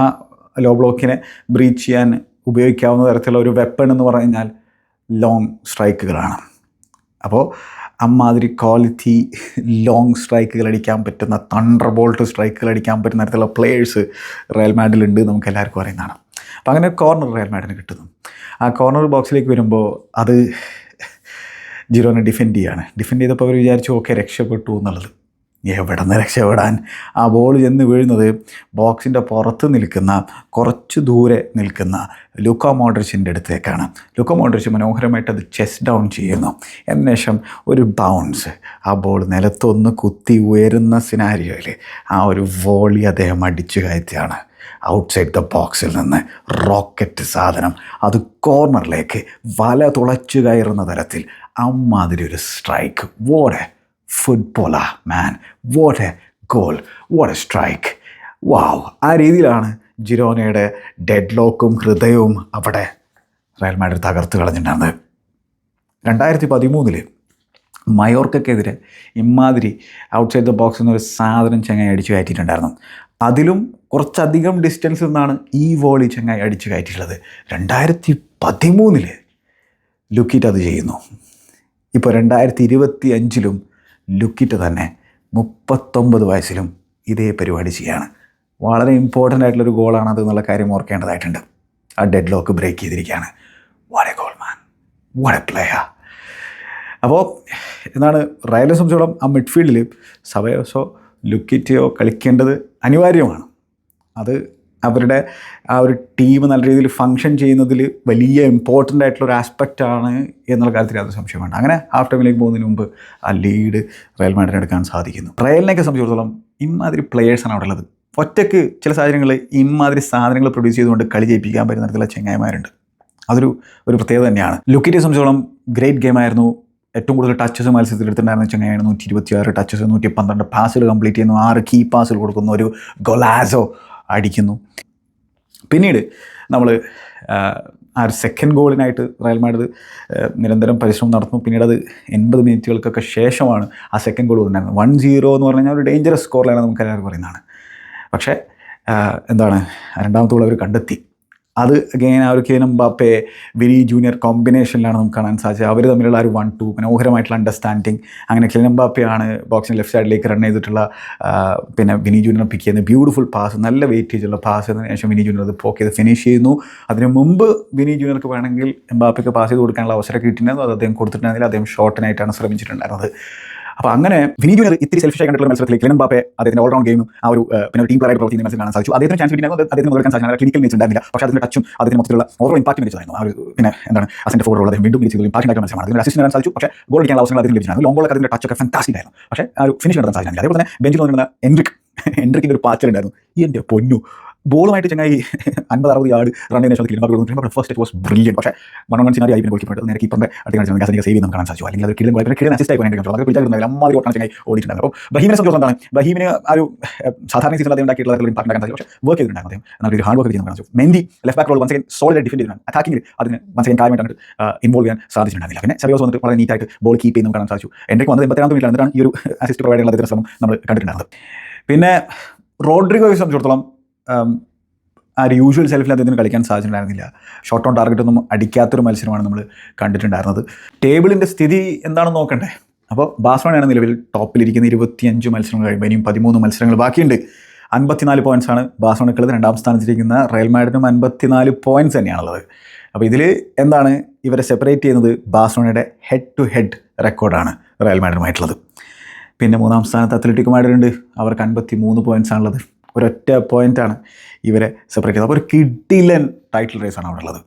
ലോ ബ്ലോക്കിനെ ബ്രീച്ച് ചെയ്യാൻ ഉപയോഗിക്കാവുന്ന തരത്തിലുള്ള ഒരു വെപ്പൺ എന്ന് പറഞ്ഞു കഴിഞ്ഞാൽ ലോങ് സ്ട്രൈക്കുകളാണ് അപ്പോൾ അമ്മാതിരി ക്വാളിറ്റി ലോങ് സ്ട്രൈക്കുകൾ അടിക്കാൻ പറ്റുന്ന തണ്ടർ ബോൾട്ട് സ്ട്രൈക്കുകൾ അടിക്കാൻ പറ്റുന്ന തരത്തിലുള്ള പ്ലേയേഴ്സ് റയൽ മാഡിലുണ്ട് നമുക്ക് എല്ലാവർക്കും അറിയുന്നതാണ്. അപ്പോൾ അങ്ങനെ കോർണർ റയൽ മാഡിന് കിട്ടുന്നു. ആ കോർണർ ബോക്സിലേക്ക് വരുമ്പോൾ അത് ജിറോനെ ഡിഫെൻഡ് ചെയ്യാണ്. ഡിഫെൻഡ് ചെയ്തപ്പോൾ അവർ വിചാരിച്ചു ഓക്കെ രക്ഷപ്പെട്ടു എന്നുള്ളത്. എവിടെ നിന്ന് രക്ഷപ്പെടാൻ? ആ ബോൾ ചെന്ന് വീഴുന്നത് ബോക്സിന്റെ പുറത്ത് നിൽക്കുന്ന കുറച്ച് ദൂരെ നിൽക്കുന്ന ലുക്ക മോഡ്രിച്ചിന്റെ അടുത്തേക്കാണ്. ലുക്ക മോഡ്രിച്ച് മനോഹരമായിട്ട് അത് ചെസ് ഡൗൺ ചെയ്യുന്നു. എന്നശേഷം ഒരു ബൗൺസ് ആ ബോൾ നിലത്തൊന്ന് കുത്തി ഉയരുന്ന സിനാരിയോയിൽ ആ ഒരു വോളി അദ്ദേഹം അടിച്ചു കയറ്റിയാണ് ഔട്ട്സൈഡ് ദ ബോക്സിൽ നിന്ന് റോക്കറ്റ് സാധനം അത് കോർണറിലേക്ക് വല തുളച്ചു കയറുന്ന തരത്തിൽ അമ്മാതിരി ഒരു strike what a footballer man what a goal what a strike wow ആ രീതിയിലാണ് ജിരോനയുടെ ഡെഡ് ലോക്കും ഹൃദയവും അവിടെ റയൽ മാഡ്രിഡ് തകർത്ത് കളഞ്ഞിട്ടുണ്ടായിരുന്നത്. രണ്ടായിരത്തി പതിമൂന്നിൽ മയോർക്കെതിരെ ഇമാതിരി ഔട്ട്സൈഡ് ദ ബോക്സ് എന്നൊരു സാധനം ചങ്ങായി അടിച്ചു കയറ്റിയിട്ടുണ്ടായിരുന്നു. അതിലും കുറച്ചധികം ഡിസ്റ്റൻസിൽ നിന്നാണ് ഈ വോളി ചങ്ങായി അടിച്ചു കയറ്റിയിട്ടുള്ളത്. രണ്ടായിരത്തി പതിമൂന്നിൽ ലുക്കിറ്റ് അത് ചെയ്യുന്നു. ഇപ്പോൾ രണ്ടായിരത്തി ഇരുപത്തി അഞ്ചിലും ലുക്കിറ്റ് തന്നെ മുപ്പത്തൊമ്പത് വയസ്സിലും ഇതേ പരിപാടി ചെയ്യാണ്. വളരെ ഇമ്പോർട്ടന്റ് ആയിട്ടുള്ളൊരു ഗോളാണ് അത് എന്നുള്ള കാര്യം ഓർക്കേണ്ടതായിട്ടുണ്ട്. ആ ഡെഡ് ലോക്ക് ബ്രേക്ക് ചെയ്തിരിക്കുകയാണ്. വളരെ ഗോൾ മാൻ എ പ്ലെയർ അപ്പോൾ എന്നാണ് റയലിനെ സംബന്ധിച്ചോളം ആ മിഡ്ഫീൽഡിൽ സവയോസോ ലുക്കിറ്റയോ കളിക്കേണ്ടത് അനിവാര്യമാണ്. അത് അവരുടെ ആ ഒരു ടീം നല്ല രീതിയിൽ ഫങ്ഷൻ ചെയ്യുന്നതിൽ വലിയ ഇമ്പോർട്ടന്റ് ആയിട്ടുള്ള ഒരു ആസ്പെക്റ്റ് ആണ് എന്നുള്ള കാര്യത്തിൽ അത് സംശയമാണ് അങ്ങനെ ഹാഫ് ടൈമിലേക്ക് പോകുന്നതിന് മുമ്പ് ആ ലീഡ് റയൽ മാഡ്രിഡ് എടുക്കാൻ സാധിക്കുന്നു. റയലിനെയൊക്കെ സംബന്ധിച്ചിടത്തോളം ഇമാതിരി പ്ലെയേഴ്സാണ് അവിടെ ഉള്ളത്. ഒറ്റയ്ക്ക് ചില സാഹചര്യങ്ങളിൽ ഇമാതിരി സാധനങ്ങൾ പ്രൊഡ്യൂസ് ചെയ്തുകൊണ്ട് കളി ജയിപ്പിക്കാൻ പറ്റുന്ന തരത്തിലുള്ള ചെങ്ങായിമാരുണ്ട്. അതൊരു ഒരു പ്രത്യേകത തന്നെയാണ്. ലുക്കിറ്റിയെ സംബന്ധിച്ചോളം ഗ്രേറ്റ് ഗെയിമായിരുന്നു ഏറ്റവും കൂടുതൽ ടച്ചസ് മത്സരത്തിൽ എടുത്തിട്ടുണ്ടായിരുന്ന ചെങ്ങായാണ് നൂറ്റി ഇരുപത്തി ആറ് ടച്ചസ് നൂറ്റി പന്ത്രണ്ട് പാസുകൾ കംപ്ലീറ്റ് ചെയ്യുന്നു. ആറ് കീ പാസുകൾ കൊടുക്കുന്നു. ഒരു ഗൊലാസോ അടിക്കുന്നു. പിന്നീട് നമ്മൾ ആ ഒരു സെക്കൻഡ് ഗോളിനായിട്ട് റയൽ മാഡ്രിഡ് നിരന്തരം പരിശ്രമം നടത്തുന്നു. പിന്നീട് അത് എൺപത് മിനിറ്റുകൾക്കൊക്കെ ശേഷമാണ് ആ സെക്കൻഡ് ഗോൾ ഉണ്ടായിരുന്നത് വൺ സീറോ എന്ന് പറഞ്ഞാൽ ഒരു ഡേഞ്ചറസ് സ്കോറിലാണ് നമുക്ക് എല്ലാവരും പറയുന്നതാണ് പക്ഷേ എന്താണ് രണ്ടാമത്തെ ഗോൾ അവർ കണ്ടെത്തി. അത് അഗെയിൻ ആ ഒരു കേനം ബാപ്പെ വിനി ജൂനിയർ കോമ്പിനേഷനിലാണ് നമുക്ക് കാണാൻ സാധിച്ചത്. അവർ തമ്മിലുള്ള ഒരു വൺ ടു മനോഹരമായിട്ടുള്ള അണ്ടർസ്റ്റാൻഡിങ് അങ്ങനെ കിലനം ബാപ്പയാണ് ബോക്സിന്റെ ലെഫ്റ്റ് സൈഡിലേക്ക് റൺ ചെയ്തിട്ടുള്ള പിന്നെ വിനി ജൂനിയർ പിക്ക് ചെയ്യുന്ന ബ്യൂട്ടിഫുൾ പാസ് നല്ല വെയിറ്റേജ് ഉള്ള പാസ് അതിന് ശേഷം വിനി ജൂനിയർ അത് പോക്ക് ചെയ്ത് ഫിനിഷ് ചെയ്യുന്നു. അതിന് മുമ്പ് വിനി ജൂനിയർക്ക് വേണമെങ്കിൽ എംബാപ്പയ്ക്ക് പാസ് ചെയ്ത് കൊടുക്കാനുള്ള അവസരം കിട്ടിയിട്ടുണ്ടായിരുന്നു അത് അദ്ദേഹം കൊടുത്തിട്ടുണ്ടെങ്കിൽ അദ്ദേഹം ഷോർട്ടിനായിട്ടാണ് ശ്രമിച്ചിട്ടുണ്ടായിരുന്നത്. അപ്പോൾ അങ്ങനെ വിനി ജൂനിയർ ഇത്തിരി സെൽഫിഷായി കണ്ടിട്ടുള്ള മത്സരത്തിൽ കിലൻ ബാപ്പെ അദ്ദേഹത്തിന്റെ ഓൾറൗണ്ട് ഗെയിമും ആ ഒരു പിന്നെ ടീം പ്ലെയറായിട്ട് പ്രവർത്തിക്കുന്ന മത്സരം കാണാൻ സാധിച്ചു. അദ്ദേഹത്തിന് ചാൻസ് കിട്ടിയാൽ അദ്ദേഹത്തിന് മുതലെടുക്കാൻ സാധിക്കുന്ന ക്ലിനിക്കൽ മിനിറ്റ്സ് ഉണ്ടായിരുന്നില്ല. പക്ഷേ അതിന്റെ ടച്ചും അതിന്റെ മൊത്തത്തിലുള്ള ഓവർ ഇമ്പാക്ട് മികച്ചതായിരുന്നു ആ ഒരു പിന്നെ എന്താണ് അസിന്റെ ഫോർ അദ്ദേഹം വീണ്ടും മികച്ച ഇമ്പാക്ട് ആയിട്ട് മത്സരമാണ്. അതിന് അസിസ്റ്റ് നേടാൻ സാധിച്ചു. പക്ഷേ ഗോൾ അടിക്കാനുള്ള അവസരങ്ങൾ അതിന് ലഭിച്ചിരുന്നു ലോങ് ബോളൊക്കെ അതിന്റെ ടച്ചൊക്കെ ഫാന്റാസ്റ്റിക് ആയിരുന്നു. പക്ഷേ ആ ഒരു ഫിനിഷ് നടത്താൻ സാധിച്ചില്ല. അതേപോലെ തന്നെ ബെഞ്ചിൽ വന്നിരുന്ന എൻട്രിക് എൻട്രിക്കിന്റെ ഒരു പാച്ചലുണ്ടായിരുന്നു. ഈ എന്റെ പൊന്നു ബോളുമായിട്ട് ചങ്ങായി അൻപത് അറുപത് യാർഡ് റൺ ചെയ്യുന്ന ശേഷം ഫസ്റ്റ് ഇറ്റ് വാസ് ബ്രില്യൻ പക്ഷേ വൺ വൺ സിനാരി ആയി ഗോൾ നേരെ കീപ്പറിന്റെ അടുത്ത് കാണിച്ചു ഗസനിക്ക് സേവ് നമുക്ക് കാണാൻ സാധിച്ചു. അല്ലെങ്കിൽ അത് കിലൻ വളരെ കിലൻ അസിസ്റ്റ് ആയി പോയിട്ട് അതൊക്കെ പിടിച്ചാൽ അമ്മാതിരി ഓട്ടാണ് ചങ്ങായി ഓടിയിട്ടുണ്ടായിരുന്നു അപ്പോൾ ബഹീമിനെ സംബന്ധിച്ച് എന്താണ്? ബഹീമിന് ആ ഒരു സാധാരണ സീസണിൽ അദ്ദേഹം ഉണ്ടാക്കിയിട്ടുള്ള ഇമ്പാക്ട് ഉണ്ടാക്കാൻ സാധിച്ചു. പക്ഷേ വർക്ക് ചെയ്തിട്ടുണ്ടായിരുന്നു അദ്ദേഹം. ഒരു ഹാർഡ് വർക്ക് ചെയ്യുന്ന കാണാൻ Mendy left back role once second solid defend ചെയ്തിട്ടുണ്ട്. അറ്റാക്കിംഗിൽ അതിന് വൺ സെക്കൻഡ് കാര്യമായിട്ട് ഇൻവോൾവ് ചെയ്യാൻ സാധിച്ചിട്ടുണ്ടായിരുന്നില്ല. പിന്നെ സെറിയോസ് വന്നിട്ട് വളരെ നീറ്റായിട്ട് ബോൾ കീപ്പ് ചെയ്യുന്ന കാണാൻ സാധിച്ചു. എന്റെ വന്നത് എൺപത്തിരണ്ടാം മിനിറ്റ് എന്നിട്ടാണ് ഈ ഒരു അസിസ്റ്റ് പ്രൊവൈഡ് ചെയ്യുന്ന ശ്രമം നമ്മൾ കണ്ടിട്ടുണ്ടായിരുന്നത്. പിന്നെ റോഡ്രിഗോയെ സംബന്ധിച്ചിടത്തോളം ആ ഒരു യൂഷ്വൽ സെൽഫിൽ അദ്ദേഹത്തിന് കളിക്കാൻ സാധിച്ചിട്ടുണ്ടായിരുന്നില്ല. ഷോർട്ട് ഓൺ ടാർഗറ്റ് ഒന്നും അടിക്കാത്തൊരു മത്സരമാണ് നമ്മൾ കണ്ടിട്ടുണ്ടായിരുന്നത്. ടേബിളിന്റെ സ്ഥിതി എന്താണെന്ന് നോക്കണ്ടേ? അപ്പോൾ ബാഴ്സലോണയാണ് നിലവിൽ ടോപ്പിലിരിക്കുന്ന ഇരുപത്തിയഞ്ച് മത്സരങ്ങൾ കഴിയുമ്പോൾ ഇനിയും പതിമൂന്ന് മത്സരങ്ങൾ ബാക്കിയുണ്ട്. അൻപത്തിനാല് പോയിൻസാണ് ബാഴ്സലോണക്കുള്ളത് രണ്ടാം സ്ഥാനത്തിരിക്കുന്ന റയൽ മാഡിനും അൻപത്തിനാല് പോയിന്റ്സ് തന്നെയാണുള്ളത്. അപ്പോൾ ഇതിൽ എന്താണ് ഇവരെ സെപ്പറേറ്റ് ചെയ്യുന്നത്? ബാഴ്സലോണയുടെ ഹെഡ് ടു ഹെഡ് റെക്കോർഡാണ് റയൽ മാഡിനുമായിട്ടുള്ളത് പിന്നെ മൂന്നാം സ്ഥാനത്ത് അത്ലറ്റിക് മാഡിനുണ്ട് അവർക്ക് അൻപത്തി മൂന്ന് പോയിന്റ്സ് ആണുള്ളത്. ഒരൊറ്റ പോയിന്റാണ് ഇവരെ സെപ്പറേറ്റ് ചെയ്തത്. അപ്പോൾ ഒരു കിഡിലൻ ടൈറ്റിൽ റേസാണ് അവിടെ ഉള്ളത്.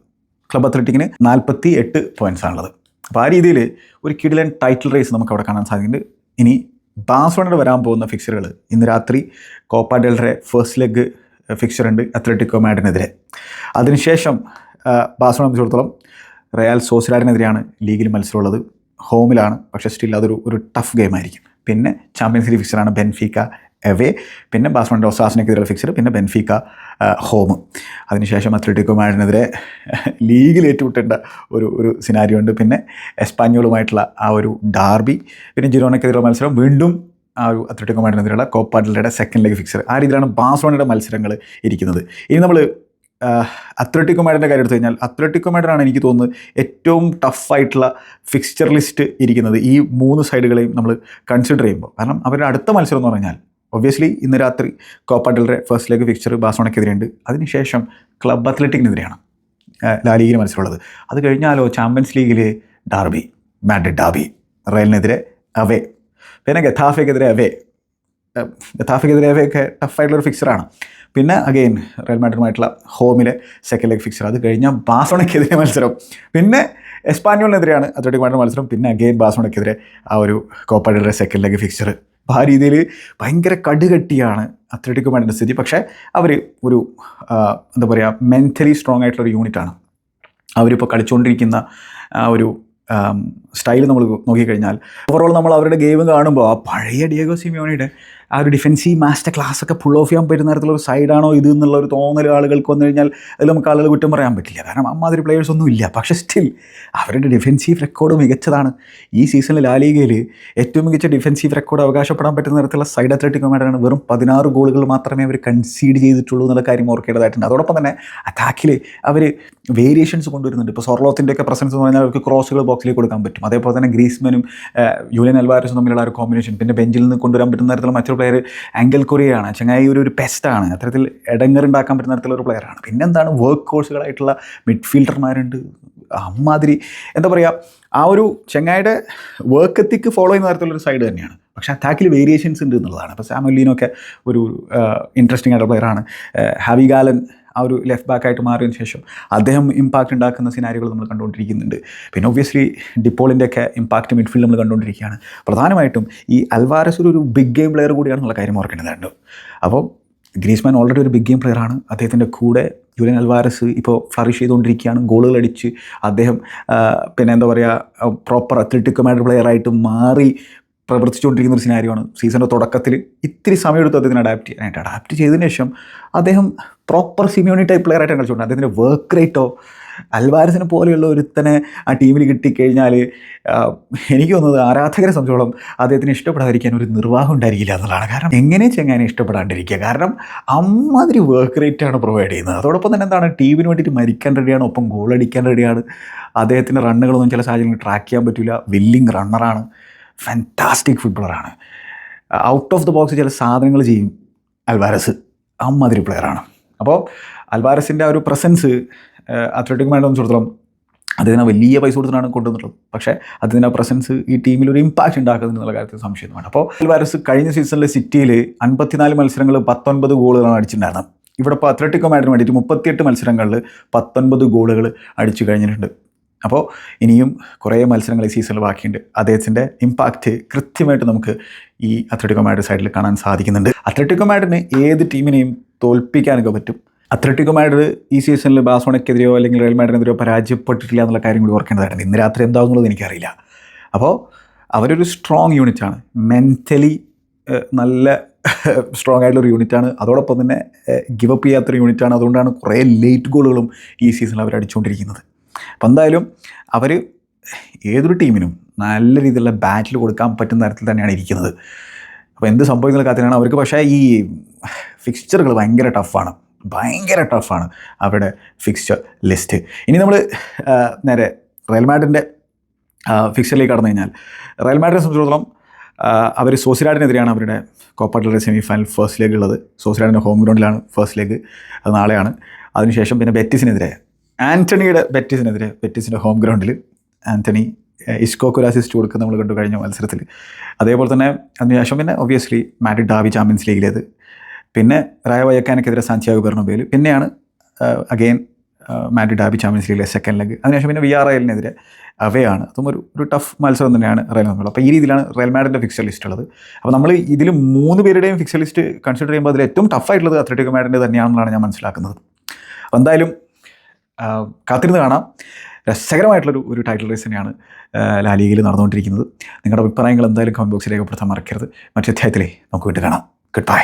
ക്ലബ് അത്ലറ്റിക്കിന് നാൽപ്പത്തി എട്ട് പോയിന്റ്സ് ആണുള്ളത്. അപ്പോൾ ആ രീതിയിൽ ഒരു കിഡിലൻ ടൈറ്റിൽ റേസ് നമുക്ക് അവിടെ കാണാൻ സാധിക്കുന്നുണ്ട്. ഇനി ബാഴ്സലോണയുടെ വരാൻ പോകുന്ന ഫിക്സറുകൾ ഇന്ന് രാത്രി Copa del Rey first leg fixture ഉണ്ട് അത്ലറ്റിക്കോ മാഡിനെതിരെ അതിനുശേഷം ബാഴ്സലോണ സംബന്ധിച്ചിടത്തോളം റയൽ സോസിലാഡിനെതിരെയാണ് ലീഗിൽ മത്സരമുള്ളത്. ഹോമിലാണ് പക്ഷേ സ്റ്റിൽ അതൊരു ഒരു ടഫ് ഗെയിം ആയിരിക്കും. പിന്നെ ചാമ്പ്യൻസ് ലീഗ് ഫിക്സറാണ് ബെൻഫിക്ക എവേ പിന്നെ ബാസ്മോണിന്റെ ഒസാസിനെതിരെ ഫിക്സർ പിന്നെ ബെൻഫിക്ക ഹോം. അതിനുശേഷം അത്ലറ്റിക്കോ മാഡിനെതിരെ ലീഗിൽ ഏറ്റുമുട്ടേണ്ട ഒരു ഒരു സിനാരിയോ ഉണ്ട്. പിന്നെ എസ്പാഞ്ഞോളുമായിട്ടുള്ള ആ ഒരു ഡാർബി പിന്നെ ജിറോണക്കെതിരെയുള്ള മത്സരം. വീണ്ടും ആ ഒരു അത്ലറ്റിക്കോ മാഡിനെതിരെയുള്ള സെക്കൻഡ് ലെഗ് ഫിക്സർ ആ രീതിയിലാണ് ബാഴ്സലോണയുടെ മത്സരങ്ങൾ ഇരിക്കുന്നത്. ഇനി നമ്മൾ അത്ലറ്റിക്കോ മാഡിന്റെ കാര്യം എടുത്തു കഴിഞ്ഞാൽ അത്ലറ്റിക്കോ മാഡിനാണ് എനിക്ക് തോന്നുന്നത് ഏറ്റവും ടഫായിട്ടുള്ള ഫിക്സ്ചർ ലിസ്റ്റ് ഇരിക്കുന്നത് ഈ മൂന്ന് സൈഡുകളെയും നമ്മൾ കൺസിഡർ ചെയ്യുമ്പോൾ. കാരണം അവരുടെ അടുത്ത മത്സരം എന്ന് പറഞ്ഞാൽ ഒബ്വിയസ്ലി ഇന്ന് രാത്രി കോപ്പ ഫസ്റ്റ് ലെഗ് ഫിക്ചർ ബാസോണയ്ക്കെതിരെയുണ്ട് അതിനുശേഷം ക്ലബ് അത്ലറ്റിക്കിനെതിരെയാണ് ലാ ലീഗിൽ മത്സരമുള്ളത്. അത് കഴിഞ്ഞാലോ ചാമ്പ്യൻസ് ലീഗിൽ ഡാർബി മാഡ്രിഡ് ഡാർബി റയലിനെതിരെ അവേ പിന്നെ ഗഥാഫയ്ക്കെതിരെ അവേ ഗത്താഫിക്കെതിരെയൊക്കെ ടഫായിട്ടുള്ളൊരു ഫിക്സറാണ് പിന്നെ അഗെയിൻ റയൽ മാഡ്രിഡുമായിട്ടുള്ള ഹോമിലെ സെക്കൻഡ് ലെഗ് ഫിക്സർ അത് കഴിഞ്ഞാൽ ബാസോണയ്ക്കെതിരെ മത്സരം. പിന്നെ എസ്പാനിയോളിനെതിരെയാണ് അത്ലറ്റിക് മാഡ്രിഡ് മത്സരം. പിന്നെ അഗെയിൻ ബാസോണയ്ക്കെതിരെ ആ ഒരു കോപ്പയുടെ സെക്കൻഡ് ലെഗ് ഫിക്സർ അപ്പോൾ ആ രീതിയിൽ ഭയങ്കര കടുകട്ടിയാണ് അത്ലറ്റിക് മാഡ്രിഡിന്റെ സ്ഥിതി. പക്ഷേ അവർ ഒരു എന്താ പറയുക മെന്റലി സ്ട്രോങ് ആയിട്ടുള്ളൊരു യൂണിറ്റാണ് അവരിപ്പോൾ കളിച്ചുകൊണ്ടിരിക്കുന്ന ആ ഒരു സ്റ്റൈൽ നമ്മൾ നോക്കിക്കഴിഞ്ഞാൽ ഓവറോൾ നമ്മൾ അവരുടെ ഗെയിം കാണുമ്പോൾ ആ പഴയ ഡിയഗോ സിമിയോണിയുടെ ആ ഒരു ഡിഫെൻസീവ് മാസ്റ്റർ ക്ലാസ് ഒക്കെ പുൾ ഓഫ് ചെയ്യാൻ പറ്റുന്ന തരത്തിലുള്ള ഒരു സൈഡാണോ ഇത് എന്നുള്ള ഒരു തോന്നൽ ആളുകൾക്ക് വന്നു കഴിഞ്ഞാൽ അതിൽ നമുക്ക് ആളുകൾ കുറ്റം പറയാൻ പറ്റില്ല. കാരണം അമ്മാതിരി പ്ലെയേഴ്സ് ഒന്നും ഇല്ല. പക്ഷേ സ്റ്റിൽ അവരുടെ ഡിഫൻസീവ് റെക്കോർഡ് മികച്ചതാണ്. ഈ സീസണിൽ ലാലീഗയിൽ ഏറ്റവും മികച്ച ഡിഫൻസീവ് റെക്കോർഡ് അവകാശപ്പെടാൻ പറ്റുന്ന തരത്തിലുള്ള സൈഡ് അത്ലറ്റിക് മാഡാണ് വെറും പതിനാറ് ഗോളുകൾ മാത്രമേ അവർ കൺസീഡ് ചെയ്തിട്ടുള്ളൂ എന്നുള്ള കാര്യം ഓർക്കേണ്ടതായിട്ടുണ്ട്. അതോടൊപ്പം തന്നെ അറ്റാക്കിൽ അവർ വേരിയേഷൻസ് കൊണ്ടുവരുന്നുണ്ട്. ഇപ്പോൾ സൊർലോത്തിന്റെ ഒക്കെ പ്രസൻസ് എന്ന് പറഞ്ഞാൽ അവർക്ക് ക്രോസുകൾ ബോക്സിലേക്ക് കൊടുക്കാൻ പറ്റും. അതേപോലെ തന്നെ ഗ്രീസ്മനും യൂലിയൻ അൽവാരസും തമ്മിലുള്ള ഒരു കോമ്പിനേഷൻ പിന്നെ ബെഞ്ചിൽ നിന്ന് കൊണ്ടുവരാൻ പറ്റുന്ന തരത്തിലുള്ള മറ്റൊരു പ്ലെയർ ആംഗൽ കൊറിയയാണ് ചങ്ങായി ഒരു ഒരു പെസ്റ്റാണ് അത്തരത്തിൽ ഇടങ്ങറുണ്ടാക്കാൻ പറ്റുന്ന തരത്തിലുള്ള ഒരു പ്ലെയറാണ് പിന്നെന്താണ്? വർക്ക് കോഴ്സുകളായിട്ടുള്ള മിഡ്ഫീൽഡർമാരുണ്ട് അമ്മാതിരി എന്താ പറയുക ആ ഒരു ചെങ്ങായിയുടെ വർക്ക് എത്തിക്ക് ഫോളോ ചെയ്യുന്ന തരത്തിലുള്ള ഒരു സൈഡ് തന്നെയാണ്. പക്ഷേ അറ്റാക്കിൽ വേരിയേഷൻസ് ഉണ്ട് എന്നുള്ളതാണ്. അപ്പോൾ സാമുലീനൊക്കെ ഒരു ഇൻട്രസ്റ്റിംഗ് ആയിട്ടുള്ള പ്ലെയറാണ് ഹാവി ഗാലൻ ആ ഒരു ലെഫ്റ്റ് ബാക്കായിട്ട് മാറിയതിന് ശേഷം അദ്ദേഹം ഇമ്പാക്റ്റ് ഉണ്ടാക്കുന്ന സിനാരികൾ നമ്മൾ കണ്ടുകൊണ്ടിരിക്കുന്നുണ്ട്. പിന്നെ ഒബ്വിയസ്ലി ഡിപ്പോളിന്റെ ഒക്കെ ഇമ്പാക്റ്റ് മിഡ്ഫീൽഡ് നമ്മൾ കണ്ടുകൊണ്ടിരിക്കുകയാണ്. പ്രധാനമായിട്ടും ഈ അൽവാരസ് ഒരു ബിഗ് ഗെയിം പ്ലെയർ കൂടിയാണെന്നുള്ള കാര്യം ഓർക്കേണ്ടതുണ്ട്. അപ്പോൾ ഗ്രീസ്മാൻ ഓൾറെഡി ഒരു ബിഗ് ഗെയിം പ്ലെയർ ആണ്. അദ്ദേഹത്തിന്റെ കൂടെ ജൂലിയൻ അൽവാരസ് ഇപ്പോൾ ഫ്ലറിഷ് ചെയ്തുകൊണ്ടിരിക്കുകയാണ്. ഗോളുകൾ അടിച്ച് അദ്ദേഹം പിന്നെ എന്താ പറയുക പ്രോപ്പർ അത്ലറ്റിക് മാഡ് പ്ലെയറായിട്ട് മാറി പ്രവർത്തിച്ചുകൊണ്ടിരിക്കുന്ന ഒരു സിനാരിയാണ് സീസണിന്റെ തുടക്കത്തിൽ ഇത്തിരി സമയമെടുത്ത് അദ്ദേഹത്തിന് അഡാപ്റ്റ് ചെയ്യാനായിട്ട് അഡാപ്റ്റ് ചെയ്തതിന് ശേഷം അദ്ദേഹം പ്രോപ്പർ സിമിയോണി ടൈപ്പ് പ്ലെയറായിട്ടാണ് കളിച്ചുകൊണ്ട് അദ്ദേഹത്തിന്റെ വർക്ക് റേറ്റോ അൽവാരസിനെ പോലെയുള്ള ഒരുത്തനെ ആ ടീമിൽ കിട്ടിക്കഴിഞ്ഞാൽ എനിക്ക് തോന്നുന്നത് ആരാധകരെ സംബന്ധിച്ചോളം അദ്ദേഹത്തിന് ഇഷ്ടപ്പെടാതിരിക്കാൻ ഒരു നിർവാഹം ഉണ്ടായിരിക്കില്ല എന്നുള്ളതാണ്. കാരണം എങ്ങനെ ചെങ്ങാനെ ഇഷ്ടപ്പെടാണ്ടിരിക്കുക? കാരണം അമ്മാതിരി വർക്ക് റേറ്റാണ് പ്രൊവൈഡ് ചെയ്യുന്നത്. അതോടൊപ്പം തന്നെ എന്താണ് ടീമിന് വേണ്ടിയിട്ട് മരിക്കാൻ റെഡിയാണ് ഒപ്പം ഗോൾ അടിക്കാൻ റെഡിയാണ് അദ്ദേഹത്തിന്റെ റണ്ണുകളൊന്നും ചില സാഹചര്യങ്ങളിൽ ട്രാക്ക് ചെയ്യാൻ പറ്റില്ല വില്ലിങ് റണ്ണറാണ് ഫാന്റാസ്റ്റിക് ഫുട്ബോളറാണ് ഔട്ട് ഓഫ് ദ ബോക്സ് ചില സാധനങ്ങൾ ചെയ്യും അൽവാരസ്. അമ്മാതിരി പ്ലെയറാണ് അപ്പോൾ അൽവാരസിന്റെ ആ ഒരു പ്രസൻസ് അത്ലറ്റിക് മാഡം സംബന്ധിച്ചിടത്തോളം അദ്ദേഹത്തിന് വലിയ പൈസ കൊടുത്തിട്ടാണ് കൊണ്ടുവന്നിട്ടുള്ളത്. പക്ഷേ ആ പ്രസൻസ് ഈ ടീമിൽ ഒരു ഇമ്പാക്റ്റ് ഉണ്ടാക്കുന്നുള്ള കാര്യത്തിൽ സംശയമാണ്. അപ്പോൾ അൽവാരസ് കഴിഞ്ഞ സീസണിലെ സിറ്റിയിൽ അൻപത്തിനാല് മത്സരങ്ങൾ പത്തൊൻപത് ഗോളുകളാണ് അടിച്ചിട്ടുണ്ടായിരുന്നത്. ഇവിടെ ഇപ്പോൾ അത്ലറ്റിക്കോ മാഡിന് വേണ്ടിയിട്ട് മുപ്പത്തിയെട്ട് മത്സരങ്ങളിൽ പത്തൊൻപത് ഗോളുകൾ അടിച്ചു കഴിഞ്ഞിട്ടുണ്ട്. അപ്പോൾ ഇനിയും കുറേ മത്സരങ്ങൾ ഈ സീസണിൽ ബാക്കിയുണ്ട്. അദ്ദേഹത്തിന്റെ ഇമ്പാക്റ്റ് കൃത്യമായിട്ട് നമുക്ക് ഈ അത്ലറ്റിക്കോ മാഡ് സൈഡിൽ കാണാൻ സാധിക്കുന്നുണ്ട്. അത്ലറ്റിക്കോ മാഡിന് ഏത് ടീമിനെയും തോൽപ്പിക്കാനൊക്കെ പറ്റും? അത്ലറ്റിക്കോ മാഡ്രിഡ് ഈ സീസണിൽ ബാസോണയ്ക്കെതിരെയോ അല്ലെങ്കിൽ റയൽ മാഡിനെതിരെയോ പരാജയപ്പെട്ടിട്ടില്ല എന്നുള്ള കാര്യം കൂടി ഓർക്കേണ്ടതായിരുന്നു ഇന്ന് രാത്രി എന്താകുന്നുള്ളത് എനിക്കറിയില്ല. അപ്പോൾ അവരൊരു സ്ട്രോങ് യൂണിറ്റാണ് മെന്റലി നല്ല സ്ട്രോങ് ആയിട്ടുള്ളൊരു യൂണിറ്റാണ് അതോടൊപ്പം തന്നെ ഗിവപ്പ് ചെയ്യാത്തൊരു യൂണിറ്റാണ് അതുകൊണ്ടാണ് കുറേ ലേറ്റ് ഗോളുകളും ഈ സീസണിൽ അവർ അടിച്ചുകൊണ്ടിരിക്കുന്നത് അപ്പോൾ എന്തായാലും അവർ ഏതൊരു ടീമിനും നല്ല രീതിയിലുള്ള ബാറ്റിൽ കൊടുക്കാൻ പറ്റുന്ന തരത്തിൽ തന്നെയാണ് ഇരിക്കുന്നത്. അപ്പോൾ എന്ത് സംഭവിക്കുന്ന കാര്യത്തിലാണ് അവർക്ക് പക്ഷേ ഈ ഫിക്സ്ചറുകൾ ഭയങ്കര ടഫാണ് ഭയങ്കര ടഫാണ് അവരുടെ ഫിക്സ്ചർ ലിസ്റ്റ് ഇനി നമ്മൾ നേരെ റയൽ ഫിക്സ്ചറിലേക്ക് കടന്നു കഴിഞ്ഞാൽ റയൽ സംബന്ധിച്ചിടത്തോളം അവർ സോസിലാഡിനെതിരെയാണ് അവരുടെ കോപ്പാട്ടിലെ സെമി ഫൈനൽ ഫസ്റ്റ് ലെഗ് ഉള്ളത്. സോസിലാഡിന്റെ ഹോം ഗ്രൗണ്ടിലാണ് ഫസ്റ്റ് ലെഗ് അത് നാളെയാണ്. അതിനുശേഷം പിന്നെ ബെറ്റിസിനെതിരെ ആന്റണിയുടെ ബെറ്റിസിനെതിരെ ബെറ്റിസിന്റെ ഹോം ഗ്രൗണ്ടിൽ ആന്റണി ഇസ്കോക്ക് ഒരു അസിസ്റ്റ് കൊടുക്കുക നമ്മൾ കണ്ടു കഴിഞ്ഞ മത്സരത്തിൽ. അതേപോലെ തന്നെ അതിനുശേഷം പിന്നെ ഒബ്വിയസ്ലി മാഡ്രിഡ് ഡാവി ചാമ്പ്യൻസ് ലീഗിലേത്. പിന്നെ റായ വയക്കാനക്കെതിരെ സാന്റിയാഗോ ബെർണബേൽ പിന്നെയാണ് അഗെയിൻ മാഡ്രിഡ് ഡാബി ചാമ്പ്യൻസ് ലീഗിലെ സെക്കൻഡ് ലെഗ് അതിനുശേഷം പിന്നെ വി ആർ എല്ലിനെതിരെ അവയാണ്. അതും ഒരു ഒരു ടഫ് മത്സരം തന്നെയാണ് റയൽ മാഡ്രിഡ്. അപ്പോൾ ഈ രീതിയിലാണ് റയൽ മാഡിന്റെ ഫിക്സർ ലിസ്റ്റ് ഉള്ളത്. അപ്പോൾ നമ്മൾ ഇതിൽ മൂന്ന് പേരുടെയും ഫിക്സർ ലിസ്റ്റ് കൺസിഡർ ചെയ്യുമ്പോൾ അതിൽ ഏറ്റവും ടഫായിട്ടുള്ളത് അത്ലറ്റിക് മാഡിന്റെ തന്നെയാണെന്നാണ് ഞാൻ മനസ്സിലാക്കുന്നത്. എന്തായാലും കാത്തിരുന്ന് കാണാം. രസകരമായിട്ടുള്ളൊരു ഒരു ടൈറ്റിൽ റേസ് തന്നെയാണ് ലാലിഗയിൽ നടന്നുകൊണ്ടിരിക്കുന്നത്. നിങ്ങളുടെ അഭിപ്രായങ്ങൾ എന്തായാലും കമന്റ് ബോക്സിൽ രേഖപ്പെടുത്താൻ മറക്കരുത്. മറ്റു അധ്യായത്തിലേ നമുക്ക് വീണ്ടും കാണാം. Good bye